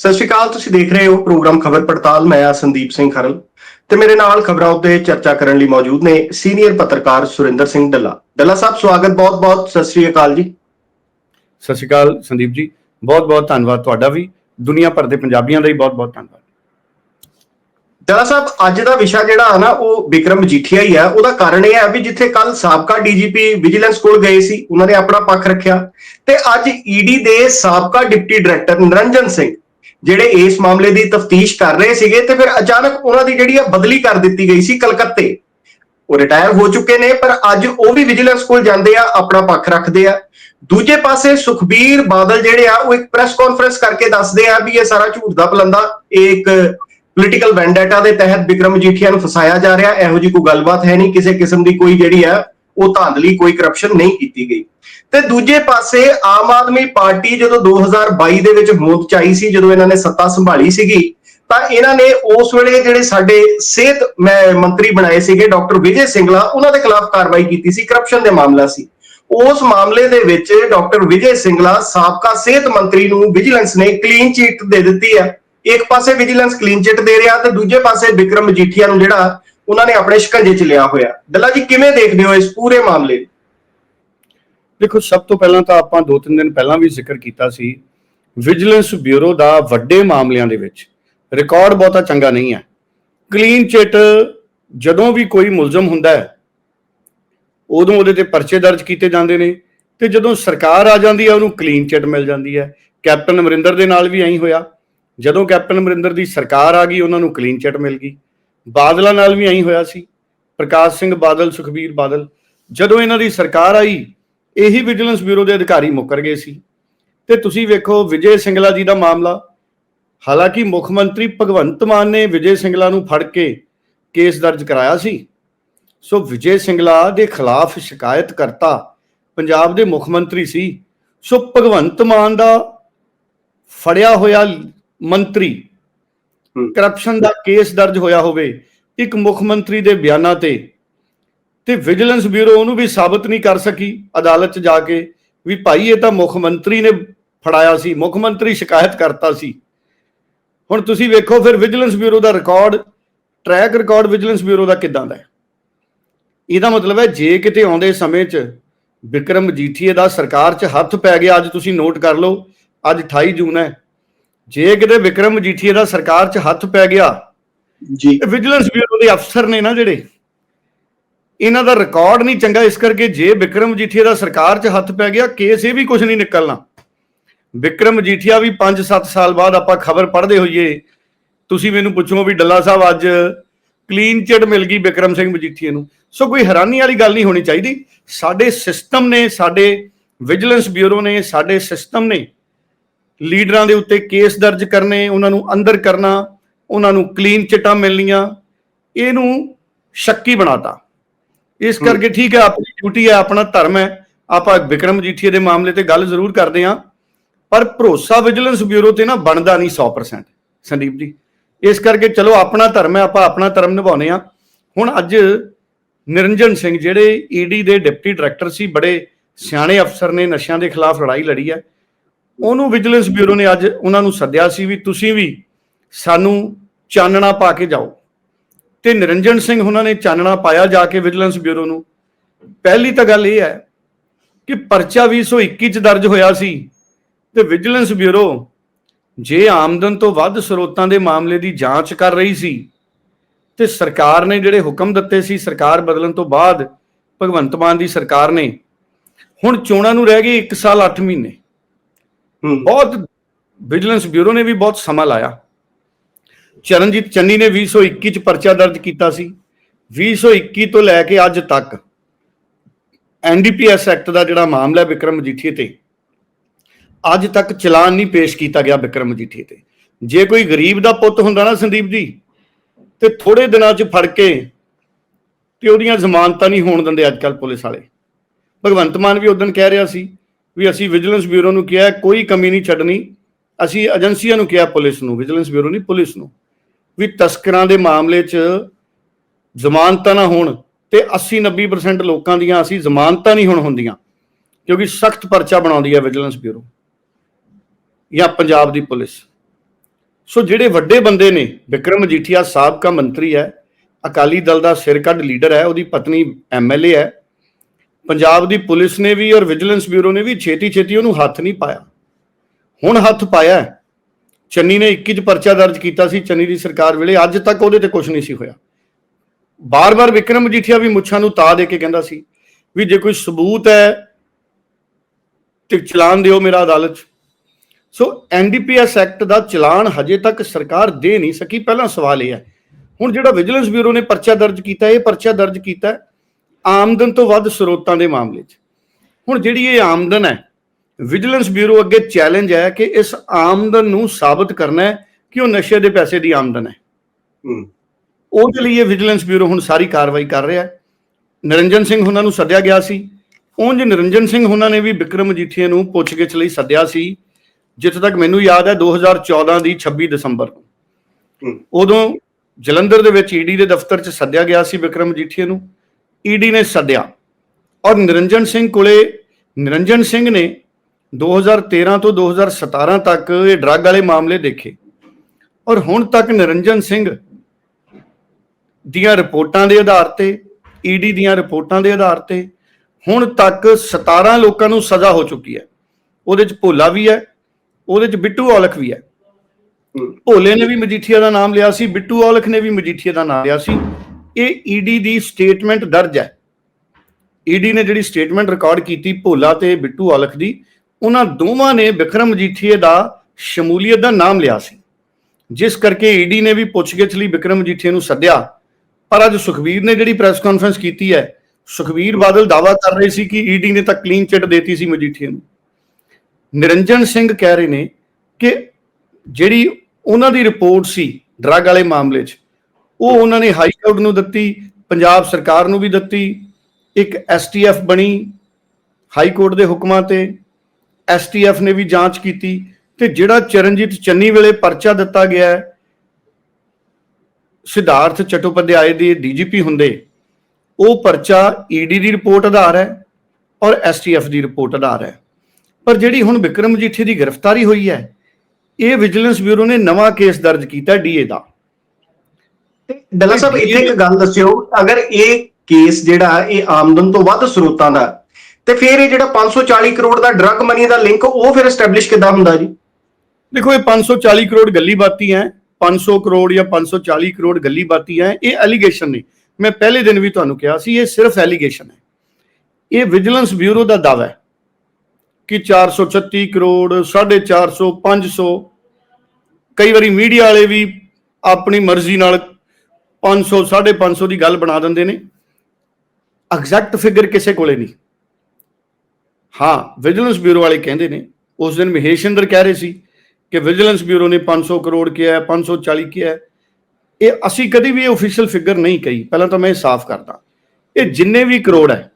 ਸਤਿ ਸ਼੍ਰੀ ਅਕਾਲ ਤੁਸੀਂ ਦੇਖ ਰਹੇ ਹੋ ਪ੍ਰੋਗਰਾਮ ਖਬਰ ਪੜਤਾਲ ਮੈਂ ਆ ਸੰਦੀਪ ਸਿੰਘ ਖਰਲ ਤੇ ਮੇਰੇ ਨਾਲ ਖਬਰਾਂ ਉੱਤੇ ਚਰਚਾ ਕਰਨ ਲਈ ਮੌਜੂਦ ਨੇ ਸੀਨੀਅਰ ਪੱਤਰਕਾਰ ਸੁਰਿੰਦਰ ਸਿੰਘ ਡੱਲਾ। ਡੱਲਾ ਸਾਹਿਬ ਸਵਾਗਤ ਬਹੁਤ-ਬਹੁਤ ਸਤਿ ਸ਼੍ਰੀ ਅਕਾਲ ਜੀ। ਸਤਿ ਸ਼੍ਰੀ ਅਕਾਲ ਸੰਦੀਪ ਜੀ ਬਹੁਤ ਬਹੁਤ ਧੰਨਵਾਦ ਤੁਹਾਡਾ ਵੀ ਦੁਨੀਆ ਭਰ ਦੇ ਪੰਜਾਬੀਆਂ ਦਾ ਹੀ ਬਹੁਤ ਬਹੁਤ ਧੰਨਵਾਦ। ਡੱਲਾ ਸਾਹਿਬ ਅੱਜ ਦਾ ਵਿਸ਼ਾ ਜਿਹੜਾ ਆ ਨਾ ਉਹ ਵਿਕਰਮ ਮਜੀਠੀਆ ਹੀ ਆ ਉਹਦਾ ਕਾਰਨ ਇਹ ਹੈ ਵੀ ਜਿੱਥੇ ਕੱਲ ਸਾਬਕਾ ਡੀਜੀਪੀ ਵਿਜੀਲੈਂਸ ਕੋਲ ਗਏ ਸੀ ਉਹਨਾਂ ਨੇ ਆਪਣਾ ਪੱਖ ਰੱਖਿਆ ਤੇ ਅੱਜ ਈਡੀ ਦੇ ਸਾਬਕਾ ਡਿਪਟੀ ਡਾਇਰੈਕਟਰ ਨਿਰੰਜਨ ਸਿੰਘ ਜਿਹੜੇ ਇਸ ਮਾਮਲੇ ਦੀ ਤਫਤੀਸ਼ ਕਰ ਰਹੇ ਸੀਗੇ ਤੇ ਫਿਰ ਅਚਾਨਕ ਉਹਨਾਂ ਦੀ ਜਿਹੜੀ ਆ ਬਦਲੀ ਕਰ ਦਿੱਤੀ ਗਈ ਸੀ ਕਲਕੱਤੇ। ਉਹ ਰਿਟਾਇਰ ਹੋ ਚੁੱਕੇ ਨੇ, ਪਰ ਅੱਜ ਉਹ ਵੀ ਵਿਜੀਲੈਂਸ ਕੋਲ ਜਾਂਦੇ ਆ, ਆਪਣਾ ਪੱਖ ਰੱਖਦੇ ਆ। ਦੂਜੇ ਪਾਸੇ ਸੁਖਬੀਰ ਬਾਦਲ ਜਿਹੜੇ ਆ, ਉਹ ਇੱਕ ਪ੍ਰੈਸ ਕਾਨਫਰੰਸ ਕਰਕੇ ਦੱਸਦੇ ਆ ਵੀ ਇਹ ਸਾਰਾ ਝੂਠ ਦਾ ਪਲੰਦਾ, ਇਹ ਇੱਕ ਪੋਲੀਟੀਕਲ ਵੈਂਡੇਟਾ ਦੇ ਤਹਿਤ ਵਿਕਰਮ ਮਜੀਠੀਆ ਨੂੰ ਫਸਾਇਆ ਜਾ ਰਿਹਾ, ਇਹੋ ਜੀ ਕੋਈ ਗੱਲਬਾਤ ਹੈ ਨਹੀਂ, ਕਿਸੇ ਕਿਸਮ ਦੀ ਕੋਈ ਜਿਹੜੀ ਆ, ਉਹ ਧਾਂਦਲੀ, ਕੋਈ ਕਰਪਸ਼ਨ ਨਹੀਂ ਕੀਤੀ ਗਈ। ਤੇ ਦੂਜੇ ਪਾਸੇ ਆਮ ਆਦਮੀ ਪਾਰਟੀ ਜਦੋਂ 2022 ਦੇ ਵਿੱਚ ਹੋਂਦ ਚ ਆਈ ਸੀ, ਜਦੋਂ ਇਹਨਾਂ ਨੇ ਸੱਤਾ ਸੰਭਾਲੀ ਸੀਗੀ, ਤਾਂ ਇਹਨਾਂ ਨੇ ਉਸ ਵੇਲੇ ਜਿਹੜੇ ਸਾਡੇ ਸਿਹਤ ਮੈਂ ਮੰਤਰੀ ਬਣਾਏ ਸੀਗੇ, ਡਾਕਟਰ ਵਿਜੇ ਸਿੰਗਲਾ, ਉਹਨਾਂ ਦੇ ਖਿਲਾਫ ਕਾਰਵਾਈ ਕੀਤੀ ਸੀ ਕਰਪਸ਼ਨ ਦੇ ਮਾਮਲਾ ਸੀ। ਉਸ ਮਾਮਲੇ ਦੇ ਵਿੱਚ ਡਾਕਟਰ ਵਿਜੇ ਸਿੰਗਲਾ ਸਾਬਕਾ ਸਿਹਤ ਮੰਤਰੀ ਨੂੰ ਵਿਜੀਲੈਂਸ ਨੇ ਕਲੀਨ ਚਿੱਟ ਦੇ ਦਿੱਤੀ ਹੈ। ਇੱਕ ਪਾਸੇ ਵਿਜੀਲੈਂਸ ਕਲੀਨ ਚਿੱਟ ਦੇ ਰਿਹਾ ਤੇ ਦੂਜੇ ਪਾਸੇ ਵਿਕਰਮ ਮਜੀਠੀਆ ਨੂੰ ਜਿਹੜਾ ਉਹਨਾਂ ਨੇ ਆਪਣੇ ਸ਼ਿਕੰਜੇ 'ਚ ਲਿਆ ਹੋਇਆ। ਦੱਲਾ ਜੀ ਕਿਵੇਂ ਦੇਖਦੇ ਹੋ ਇਸ ਪੂਰੇ ਮਾਮਲੇ ਨੂੰ? ਦੇਖੋ, ਸਭ ਤੋਂ ਪਹਿਲਾਂ ਤਾਂ ਆਪਾਂ ਦੋ ਤਿੰਨ ਦਿਨ ਪਹਿਲਾਂ ਵੀ ਜ਼ਿਕਰ ਕੀਤਾ ਸੀ, ਵਿਜੀਲੈਂਸ ਬਿਊਰੋ ਦਾ ਵੱਡੇ ਮਾਮਲਿਆਂ ਦੇ ਵਿੱਚ ਰਿਕਾਰਡ ਬਹੁਤਾ ਚੰਗਾ ਨਹੀਂ ਹੈ। ਕਲੀਨ ਚਿੱਟ ਜਦੋਂ ਵੀ ਕੋਈ ਮੁਲਜ਼ਮ ਹੁੰਦਾ ਹੈ, ਉਦੋਂ ਉਹਦੇ ਤੇ ਪਰਚੇ ਦਰਜ ਕੀਤੇ ਜਾਂਦੇ ਨੇ ਤੇ ਜਦੋਂ ਸਰਕਾਰ ਆ ਜਾਂਦੀ ਹੈ, ਉਹਨੂੰ ਕਲੀਨ ਚਿੱਟ ਮਿਲ ਜਾਂਦੀ ਹੈ। ਕੈਪਟਨ ਅਮਰਿੰਦਰ ਦੇ ਨਾਲ ਵੀ ਐਂ ਹੋਇਆ। ਜਦੋਂ ਕੈਪਟਨ ਅਮਰਿੰਦਰ ਦੀ ਸਰਕਾਰ ਆ ਗਈ, ਉਹਨਾਂ ਨੂੰ ਕਲੀਨ ਚਿੱਟ ਮਿਲ ਗਈ। ਬਾਦਲਾਂ ਨਾਲ ਵੀ ਐਂ ਹੋਇਆ ਸੀ। ਪ੍ਰਕਾਸ਼ ਸਿੰਘ ਬਾਦਲ, ਸੁਖਬੀਰ ਬਾਦਲ, ਜਦੋਂ ਇਹਨਾਂ ਦੀ ਸਰਕਾਰ ਆਈ ਇਹੀ ਵਿਜੀਲੈਂਸ ਬਿਊਰੋ ਦੇ ਅਧਿਕਾਰੀ ਮੁੱਕਰ ਗਏ ਸੀ। ਤੇ ਤੁਸੀਂ ਵੇਖੋ ਵਿਜੇ ਸਿੰਗਲਾ ਜੀ ਦਾ ਮਾਮਲਾ। ਹਾਲਾਂਕਿ ਮੁੱਖ ਮੰਤਰੀ ਭਗਵੰਤ ਮਾਨ ਨੇ ਵਿਜੇ ਸਿੰਗਲਾ ਨੂੰ ਫੜ ਕੇ ਕੇਸ ਦਰਜ ਕਰਾਇਆ ਸੀ। ਸੋ ਵਿਜੇ ਸਿੰਗਲਾ ਦੇ ਖਿਲਾਫ ਸ਼ਿਕਾਇਤ ਕਰਤਾ ਪੰਜਾਬ ਦੇ ਮੁੱਖ ਮੰਤਰੀ ਸੀ। ਸੋ ਭਗਵੰਤ ਮਾਨ ਦਾ ਫੜਿਆ ਹੋਇਆ ਮੰਤਰੀ। ਕਰਪਸ਼ਨ ਦਾ ਕੇਸ ਦਰਜ ਹੋਇਆ ਹੋਵੇ ਇੱਕ ਮੁੱਖ ਮੰਤਰੀ ਦੇ ਬਿਆਨਾਂ ਤੇ ਤੇ ਵਿਜੀਲੈਂਸ ਬਿਊਰੋ ਉਹਨੂੰ ਵੀ ਸਾਬਤ ਨਹੀਂ ਕਰ ਸਕੀ ਅਦਾਲਤ 'ਚ ਜਾ ਕੇ ਵੀ ਭਾਈ ਇਹ ਤਾਂ ਮੁੱਖ ਮੰਤਰੀ ਨੇ ਫੜਾਇਆ ਸੀ ਮੁੱਖ ਮੰਤਰੀ ਸ਼ਿਕਾਇਤ ਕਰਤਾ ਸੀ। ਹੁਣ ਤੁਸੀਂ ਵੇਖੋ ਫਿਰ ਵਿਜੀਲੈਂਸ ਬਿਊਰੋ ਦਾ record track record vigilance bureau ਦਾ ਕਿਦਾਂ ਦਾ ਹੈ? ਇਹਦਾ ਮਤਲਬ ਹੈ ਜੇ ਕਿਤੇ ਆਉਂਦੇ ਸਮੇਂ 'ਚ ਵਿਕਰਮ ਮਜੀਠੀਏ ਦਾ ਸਰਕਾਰ 'ਚ ਹੱਥ ਪੈ ਗਿਆ ਅੱਜ ਤੁਸੀਂ ਨੋਟ ਕਰ ਲਓ ਅੱਜ 28 ਜੂਨ ਹੈ ਜੇ ਕਿਤੇ ਵਿਕਰਮ ਮਜੀਠੀਏ ਦਾ ਸਰਕਾਰ 'ਚ ਹੱਥ ਪੈ ਗਿਆ ਜੀ। ਵਿਜੀਲੈਂਸ ਬਿਊਰੋ ਦੇ ਅਫਸਰ ਨੇ ਨਾ ਜਿਹੜੇ ਇਹਨਾਂ ਦਾ ਰਿਕਾਰਡ ਨਹੀਂ ਚੰਗਾ, ਇਸ ਕਰਕੇ ਜੇ ਵਿਕਰਮ ਮਜੀਠੀਆ ਦਾ ਸਰਕਾਰ 'ਚ ਹੱਥ ਪੈ ਗਿਆ, ਕੇਸ ਇਹ ਵੀ ਕੁਝ ਨਹੀਂ ਨਿਕਲਣਾ। ਵਿਕਰਮ ਮਜੀਠੀਆ ਵੀ 5-7 ਸਾਲ ਬਾਅਦ ਆਪਾਂ ਖਬਰ ਪੜ੍ਹਦੇ ਹੋਈਏ, ਤੁਸੀਂ ਮੈਨੂੰ ਪੁੱਛੋ ਵੀ ਡੱਲਾ ਸਾਹਿਬ ਅੱਜ ਕਲੀਨ ਚਿਟ ਮਿਲ ਗਈ ਵਿਕਰਮ ਸਿੰਘ ਮਜੀਠੀਆ ਨੂੰ। ਸੋ ਕੋਈ ਹੈਰਾਨੀ ਵਾਲੀ ਗੱਲ ਨਹੀਂ ਹੋਣੀ ਚਾਹੀਦੀ। ਸਾਡੇ ਸਿਸਟਮ ਨੇ, ਸਾਡੇ ਵਿਜੀਲੈਂਸ ਬਿਊਰੋ ਨੇ, ਸਾਡੇ ਸਿਸਟਮ ਨੇ ਲੀਡਰਾਂ ਦੇ ਉੱਤੇ ਕੇਸ ਦਰਜ ਕਰਨੇ, ਉਹਨਾਂ ਨੂੰ ਅੰਦਰ ਕਰਨਾ, ਉਹਨਾਂ ਨੂੰ ਕਲੀਨ ਚਿਟਾਂ ਮਿਲਣੀਆਂ, ਇਹਨੂੰ ਸ਼ੱਕੀ ਬਣਾਤਾ। ਇਸ ਕਰਕੇ ਠੀਕ ਹੈ, ਆਪਣੀ ਡਿਊਟੀ ਹੈ, ਆਪਣਾ ਧਰਮ ਹੈ। ਆਪਾਂ ਵਿਕਰਮ ਮਜੀਠੀਆ ਦੇ ਮਾਮਲੇ ਤੇ ਗੱਲ ਜ਼ਰੂਰ ਕਰਦੇ ਹਾਂ। ਪਰ ਭਰੋਸਾ ਵਿਜੀਲੈਂਸ ਬਿਊਰੋ ਤੇ ਨਾ ਬਣਦਾ ਨਹੀਂ 100% ਸੰਦੀਪ ਜੀ। ਇਸ ਕਰਕੇ ਚਲੋ, ਆਪਣਾ ਧਰਮ ਹੈ, ਆਪਾਂ ਆਪਣਾ ਧਰਮ ਨਿਭਾਉਨੇ ਆ ਹੁਣ ਅੱਜ ਨਿਰੰਜਨ ਸਿੰਘ ਜਿਹੜੇ ਈਡੀ ਦੇ ਡਿਪਟੀ ਡਾਇਰੈਕਟਰ ਸੀ, ਬੜੇ ਸਿਆਣੇ ਅਫਸਰ ਨੇ, ਨਸ਼ਿਆਂ ਦੇ ਖਿਲਾਫ ਲੜਾਈ ਲੜੀ ਹੈ। ਉਹਨੂੰ ਵਿਜੀਲੈਂਸ ਬਿਊਰੋ ਨੇ ਅੱਜ ਉਹਨਾਂ ਨੂੰ ਸੱਦਿਆ ਸੀ ਵੀ ਤੁਸੀਂ ਵੀ ਸਾਨੂੰ ਚਾਨਣਾ ਪਾ ਕੇ ਜਾਓ। ਤੇ ਨਿਰੰਜਨ ਸਿੰਘ ਉਹਨਾਂ ਨੇ ਚਾਨਣਾ ਪਾਇਆ ਜਾ ਕੇ ਵਿਜੀਲੈਂਸ ਬਿਊਰੋ ਨੂੰ। ਪਹਿਲੀ ਤਾਂ ਗੱਲ ਇਹ ਹੈ ਕਿ ਪਰਚਾ 2021 ਚ ਦਰਜ ਹੋਇਆ ਸੀ ਤੇ ਵਿਜੀਲੈਂਸ ਬਿਊਰੋ ਜੇ ਆਮਦਨ ਤੋਂ ਵੱਧ ਸਰੋਤਾਂ ਦੇ ਮਾਮਲੇ ਦੀ ਜਾਂਚ ਕਰ ਰਹੀ ਸੀ ਤੇ ਸਰਕਾਰ ਨੇ ਜਿਹੜੇ ਹੁਕਮ ਦਿੱਤੇ ਸੀ ਸਰਕਾਰ ਬਦਲਣ ਤੋਂ ਬਾਅਦ ਭਗਵੰਤ ਮਾਨ ਦੀ ਸਰਕਾਰ ਨੇ ਹੁਣ ਚੋਣਾਂ ਨੂੰ ਰਹਿ ਗਏ 1 ਸਾਲ 8 ਮਹੀਨੇ। ਬਹੁਤ ਵਿਜੀਲੈਂਸ ਬਿਊਰੋ ਨੇ ਵੀ ਬਹੁਤ ਸਮਾਂ ਲਾਇਆ। ਚਰਨਜੀਤ ਚੰਨੀ ਨੇ 2021 ਚ ਪਰਚਾ ਦਰਜ ਕੀਤਾ ਸੀ। 2021 ਤੋਂ ਲੈ ਕੇ ਅੱਜ ਤੱਕ ਐਨਡੀਪੀਐਸ ਐਕਟ ਦਾ ਜਿਹੜਾ ਮਾਮਲਾ ਹੈ ਵਿਕਰਮ ਮਜੀਠੀਏ ਤੇ, ਅੱਜ ਤੱਕ ਚਲਾਨ ਨਹੀਂ ਪੇਸ਼ ਕੀਤਾ ਗਿਆ ਵਿਕਰਮ ਮਜੀਠੀਏ ਤੇ। ਜੇ ਕੋਈ ਗਰੀਬ ਦਾ ਪੁੱਤ ਹੁੰਦਾ ਨਾ ਸੰਦੀਪ ਜੀ, ਤੇ ਥੋੜੇ ਦਿਨਾਂ 'ਚ ਫੜ ਕੇ ਤੇ ਉਹਦੀਆਂ ਜ਼ਮਾਨਤਾਂ ਨਹੀਂ ਹੋਣ ਦਿੰਦੇ ਅੱਜ ਕੱਲ ਪੁਲਿਸ ਵਾਲੇ। ਭਗਵੰਤ ਮਾਨ ਵੀ ਉਦੋਂ ਕਹਿ ਰਿਹਾ ਸੀ ਵੀ ਅਸੀਂ ਵਿਜੀਲੈਂਸ ਬਿਊਰੋ ਨੂੰ ਕਿਹਾ, ਕੋਈ ਕਮੀ ਨਹੀਂ ਛੱਡਣੀ। ਅਸੀਂ ਏਜੰਸੀਆਂ ਨੂੰ ਕਿਹਾ ਪੁਲਿਸ ਨੂੰ, ਵਿਜੀਲੈਂਸ ਬਿਊਰੋ ਨਹੀਂ, ਪੁਲਿਸ ਨੂੰ। ਵੀ ਤਸਕਰਾਂ ਦੇ ਮਾਮਲੇ 'ਚ ਜ਼ਮਾਨਤਾਂ ਨਾ ਹੋਣ ਤੇ 80 90% ਲੋਕਾਂ ਦੀਆਂ ਅਸੀਂ ਜ਼ਮਾਨਤਾਂ ਨਹੀਂ ਹੁਣ ਹੁੰਦੀਆਂ, ਕਿਉਂਕਿ ਸਖਤ ਪਰਚਾ ਬਣਾਉਂਦੀ ਹੈ ਵਿਜੀਲੈਂਸ ਬਿਊਰੋ ਜਾਂ ਪੰਜਾਬ ਦੀ ਪੁਲਿਸ। ਸੋ ਜਿਹੜੇ ਵੱਡੇ ਬੰਦੇ ਨੇ, ਵਿਕਰਮ ਮਜੀਠੀਆ ਸਾਬਕਾ ਮੰਤਰੀ ਹੈ, ਅਕਾਲੀ ਦਲ ਦਾ ਸਿਰਕੱਢ ਲੀਡਰ ਹੈ, ਉਹਦੀ ਪਤਨੀ ਐਮਐਲਏ ਹੈ, ਪੰਜਾਬ ਦੀ ਪੁਲਿਸ ਨੇ ਵੀ ਔਰ ਵਿਜੀਲੈਂਸ ਬਿਊਰੋ ਨੇ ਵੀ ਛੇਤੀ ਛੇਤੀ ਉਹਨੂੰ ਹੱਥ ਨਹੀਂ ਪਾਇਆ। ਹੁਣ ਹੱਥ ਪਾਇਆ ਚੰਨੀ ਨੇ 21 ਚ ਪਰਚਾ ਦਰਜ ਕੀਤਾ ਸੀ ਚੰਨੀ ਦੀ ਸਰਕਾਰ ਵੇਲੇ। ਅੱਜ ਤੱਕ ਉਹਦੇ ਤੇ ਕੁਝ ਨਹੀਂ ਸੀ ਹੋਇਆ। ਬਾਰ-ਬਾਰ ਵਿਕਰਮ ਮਜੀਠੀਆ ਵੀ ਮੁੱਛਾਂ ਨੂੰ ਤਾ ਦੇ ਕੇ ਕਹਿੰਦਾ ਸੀ ਵੀ ਜੇ ਕੋਈ ਸਬੂਤ ਹੈ ਤੇ ਚਲਾਨ ਦਿਓ ਮੇਰਾ ਅਦਾਲਤ 'ਚ। ਸੋ ਐਨਡੀਪੀਐਸ ਐਕਟ ਦਾ ਚਲਾਨ ਹਜੇ ਤੱਕ ਸਰਕਾਰ ਦੇ ਨਹੀਂ ਸਕੀ। ਪਹਿਲਾ ਸਵਾਲ ਇਹ ਹੈ। ਹੁਣ ਜਿਹੜਾ ਵਿਜੀਲੈਂਸ ਬਿਊਰੋ ਨੇ ਪਰਚਾ ਦਰਜ ਕੀਤਾ, ਇਹ ਪਰਚਾ ਦਰਜ ਕੀਤਾ ਆਮਦਨ ਤੋਂ ਵੱਧ ਸਰੋਤਾਂ ਦੇ ਮਾਮਲੇ 'ਚ। ਹੁਣ ਜਿਹੜੀ ਇਹ ਆਮਦਨ ਹੈ ਵਿਜੀਲੈਂਸ ਬਿਊਰੋ ਅੱਗੇ ਚੈਲੰਜ ਹੈ ਕਿ ਇਸ ਆਮਦਨ ਨੂੰ ਸਾਬਤ ਕਰਨਾ ਹੈ ਕਿ ਉਹ ਨਸ਼ੇ ਦੇ ਪੈਸੇ ਦੀ ਆਮਦਨ ਹੈ। ਹੂੰ। ਉਹਦੇ ਲਈ ਇਹ ਵਿਜੀਲੈਂਸ ਬਿਊਰੋ ਹੁਣ ਸਾਰੀ ਕਾਰਵਾਈ ਕਰ ਰਿਹਾ ਹੈ। ਨਿਰੰਜਨ ਸਿੰਘ ਉਹਨਾਂ ਨੂੰ ਸੱਦਿਆ ਗਿਆ ਸੀ। ਉਂਝ ਨਿਰੰਜਨ ਸਿੰਘ ਉਹਨਾਂ ਨੇ ਵੀ ਵਿਕਰਮ ਮਜੀਠੀਆ ਨੂੰ ਪੁੱਛਗਿੱਛ ਲਈ ਸੱਦਿਆ ਸੀ। ਜਿੱਥੇ ਤੱਕ ਮੈਨੂੰ ਯਾਦ ਹੈ 2014 ਦੀ 26 ਦਸੰਬਰ ਨੂੰ। ਹੂੰ। ਉਦੋਂ ਜਲੰਧਰ ਦੇ ਵਿੱਚ ਈਡੀ ਦੇ ਦਫ਼ਤਰ 'ਚ ਸੱਦਿਆ ਗਿਆ ਸੀ ਵਿਕਰਮ ਮਜੀਠੀਆ ਨੂੰ। ਈਡੀ ਨੇ ਸੱਦਿਆ। ਔਰ ਨਿਰੰਜਨ ਸਿੰਘ ਕੋਲੇ ਨਿਰੰਜਨ ਸਿੰਘ ਨੇ 2013 ਤੋਂ 2017 ਤੱਕ ਇਹ ਡਰੱਗ ਵਾਲੇ ਮਾਮਲੇ ਦੇਖੇ। ਔਰ ਹੁਣ ਤੱਕ ਨਿਰੰਜਨ ਸਿੰਘ ਦੀਆਂ ਰਿਪੋਰਟਾਂ ਦੇ ਆਧਾਰ ਤੇ ਈਡੀ ਦੀਆਂ ਰਿਪੋਰਟਾਂ ਦੇ ਆਧਾਰ ਤੇ, ਹੁਣ ਤੱਕ 17 ਲੋਕਾਂ ਨੂੰ ਸਜ਼ਾ ਹੋ ਚੁੱਕੀ ਹੈ। ਉਹਦੇ ਚ ਭੋਲਾ ਵੀ ਹੈ, ਉਹਦੇ ਚ ਬਿੱਟੂ ਔਲਖ ਵੀ ਹੈ। ਭੋਲੇ ਨੇ ਵੀ ਮਜੀਠੀਆ ਦਾ ਨਾਮ ਲਿਆ ਸੀ, ਬਿੱਟੂ ਔਲਖ ਨੇ ਵੀ ਮਜੀਠੀਆ ਦਾ ਨਾਮ ਲਿਆ ਸੀ। ਇਹ ਈਡੀ ਦੀ ਸਟੇਟਮੈਂਟ ਦਰਜ ਹੈ। ਈਡੀ ਨੇ ਜਿਹੜੀ ਸਟੇਟਮੈਂਟ ਰਿਕਾਰਡ ਕੀਤੀ ਭੋਲਾ ਤੇ ਬਿੱਟੂ ਔਲਖ ਦੀ ਉਹਨਾਂ ਦੋਵਾਂ ਨੇ ਵਿਕਰਮ ਮਜੀਠੀਏ ਦਾ ਸ਼ਮੂਲੀਅਤ ਦਾ ਨਾਮ ਲਿਆ ਸੀ, ਜਿਸ ਕਰਕੇ ਈਡੀ ਨੇ ਵੀ ਪੁੱਛਗਿੱਛ ਲਈ ਵਿਕਰਮ ਮਜੀਠੀਏ ਨੂੰ ਸੱਦਿਆ। ਪਰ ਅੱਜ ਸੁਖਵੀਰ ਨੇ ਜਿਹੜੀ ਪ੍ਰੈਸ ਕਾਨਫਰੰਸ ਕੀਤੀ ਹੈ, ਸੁਖਵੀਰ ਬਾਦਲ ਦਾਵਾ ਕਰ ਰਹੇ ਸੀ ਕਿ ਈਡੀ ਨੇ ਤਾਂ ਕਲੀਨ ਚਿੱਟ ਦੇਤੀ ਸੀ ਮਜੀਠੀਏ ਨੂੰ। ਨਿਰੰਜਨ ਸਿੰਘ ਕਹਿ ਰਹੇ ਨੇ ਕਿ ਜਿਹੜੀ ਉਹਨਾਂ ਦੀ ਰਿਪੋਰਟ ਸੀ ਡਰੱਗ ਵਾਲੇ ਮਾਮਲੇ 'ਚ, ਉਹ ਉਹਨਾਂ ਨੇ ਹਾਈ ਕੋਰਟ ਨੂੰ ਦਿੱਤੀ, ਪੰਜਾਬ ਸਰਕਾਰ ਨੂੰ ਵੀ ਦਿੱਤੀ, ਇੱਕ ਐਸਟੀਐਫ ਬਣੀ, ਹਾਈ ਕੋਰਟ ਦੇ ਹੁਕਮਾਂ ਤੇ ਐਸਟੀਐਫ ਨੇ ਵੀ ਜਾਂਚ ਕੀਤੀ ਤੇ ਜਿਹੜਾ ਚਰਨਜੀਤ ਚੰਨੀ ਵੇਲੇ ਪਰਚਾ ਦਿੱਤਾ ਗਿਆ ਹੈ, ਸਿਧਾਰਥ ਚਟੋਪਾਧਿਆਏ ਦੇ ਡੀਜੀਪੀ ਹੁੰਦੇ, ਉਹ ਪਰਚਾ ਈਡੀ ਦੀ ਰਿਪੋਰਟ ਆਧਾਰ ਹੈ ਔਰ ਐਸਟੀਐਫ ਦੀ ਰਿਪੋਰਟ ਆਧਾਰ ਹੈ। ਪਰ ਜਿਹੜੀ ਹੁਣ ਵਿਕਰਮ ਜੀਠੀ ਦੀ ਗ੍ਰਿਫਤਾਰੀ ਹੋਈ ਹੈ, ਇਹ ਵਿਜੀਲੈਂਸ ਬਿਊਰੋ ਨੇ ਨਵਾਂ ਕੇਸ ਦਰਜ ਕੀਤਾ ਡੀਏ ਦਾ। ਤੇ ਡੱਲਾ ਸਾਹਿਬ, ਇੱਥੇ ਇੱਕ ਗੱਲ ਦੱਸਿਓ, ਅਗਰ ਇਹ ਕੇਸ ਜਿਹੜਾ ਇਹ ਆਮਦਨ ਤੋਂ ਵੱਧ ਸਰੋਤਾਂ ਦਾ ਤੇ ਫਿਰ ਇਹ ਜਿਹੜਾ 540 ਕਰੋੜ ਦਾ ਡਰੱਗ ਮਨੀ ਦਾ ਲਿੰਕ ਉਹ ਫਿਰ ਐਸਟੈਬਲਿਸ਼ ਕਿੱਦਾਂ ਹੁੰਦਾ ਜੀ? ਦੇਖੋ, ਇਹ 540 ਕਰੋੜ ਗੱਲੀ ਬਾਤੀ ਹੈ 500 ਕਰੋੜ ਜਾਂ 540 ਕਰੋੜ ਗੱਲੀ ਬਾਤੀ ਹੈ, ਇਹ ਐਲੀਗੇਸ਼ਨ ਨੇ। ਮੈਂ ਪਹਿਲੇ ਦਿਨ ਵੀ ਤੁਹਾਨੂੰ ਕਿਹਾ ਸੀ, ਇਹ ਸਿਰਫ ਐਲੀਗੇਸ਼ਨ ਹੈ। ਇਹ ਵਿਜੀਲੈਂਸ ਬਿਊਰੋ ਦਾ ਦਾਅਵਾ ਹੈ ਕਿ 436 ਕਰੋੜ 450 500 ਕਈ ਵਾਰੀ ਮੀਡੀਆ ਵਾਲੇ ਵੀ ਆਪਣੀ ਮਰਜ਼ੀ ਨਾਲ 500 550 ਦੀ ਗੱਲ ਬਣਾ ਦਿੰਦੇ ਨੇ। ਐਗਜ਼ੈਕਟ ਫਿਗਰ ਕਿਸੇ ਕੋਲੇ ਨਹੀਂ। ਹਾਂ ਵਿਜੀਲੈਂਸ ਬਿਊਰੋ ਵਾਲੇ ਕਹਿੰਦੇ ਨੇ, ਉਸ ਦਿਨ ਮਹੇਸ਼ ਇੰਦਰ ਕਹਿ ਰਹੇ ਸੀ ਕਿ ਵਿਜੀਲੈਂਸ ਬਿਊਰੋ ਨੇ 500 ਕਰੋੜ ਕਿਹਾ ਹੈ 540 ਕਿਹਾ ਹੈ। ਇਹ ਅਸੀਂ ਕਦੀ ਵੀ ਇਹ ਅਫੀਸ਼ੀਅਲ ਫਿਗਰ ਨਹੀਂ ਕਹੀ, ਪਹਿਲਾਂ ਤਾਂ ਮੈਂ ਇਹ ਸਾਫ਼ ਕਰਦਾ। ਇਹ ਜਿੰਨੇ ਵੀ ਕਰੋੜ ਹੈ,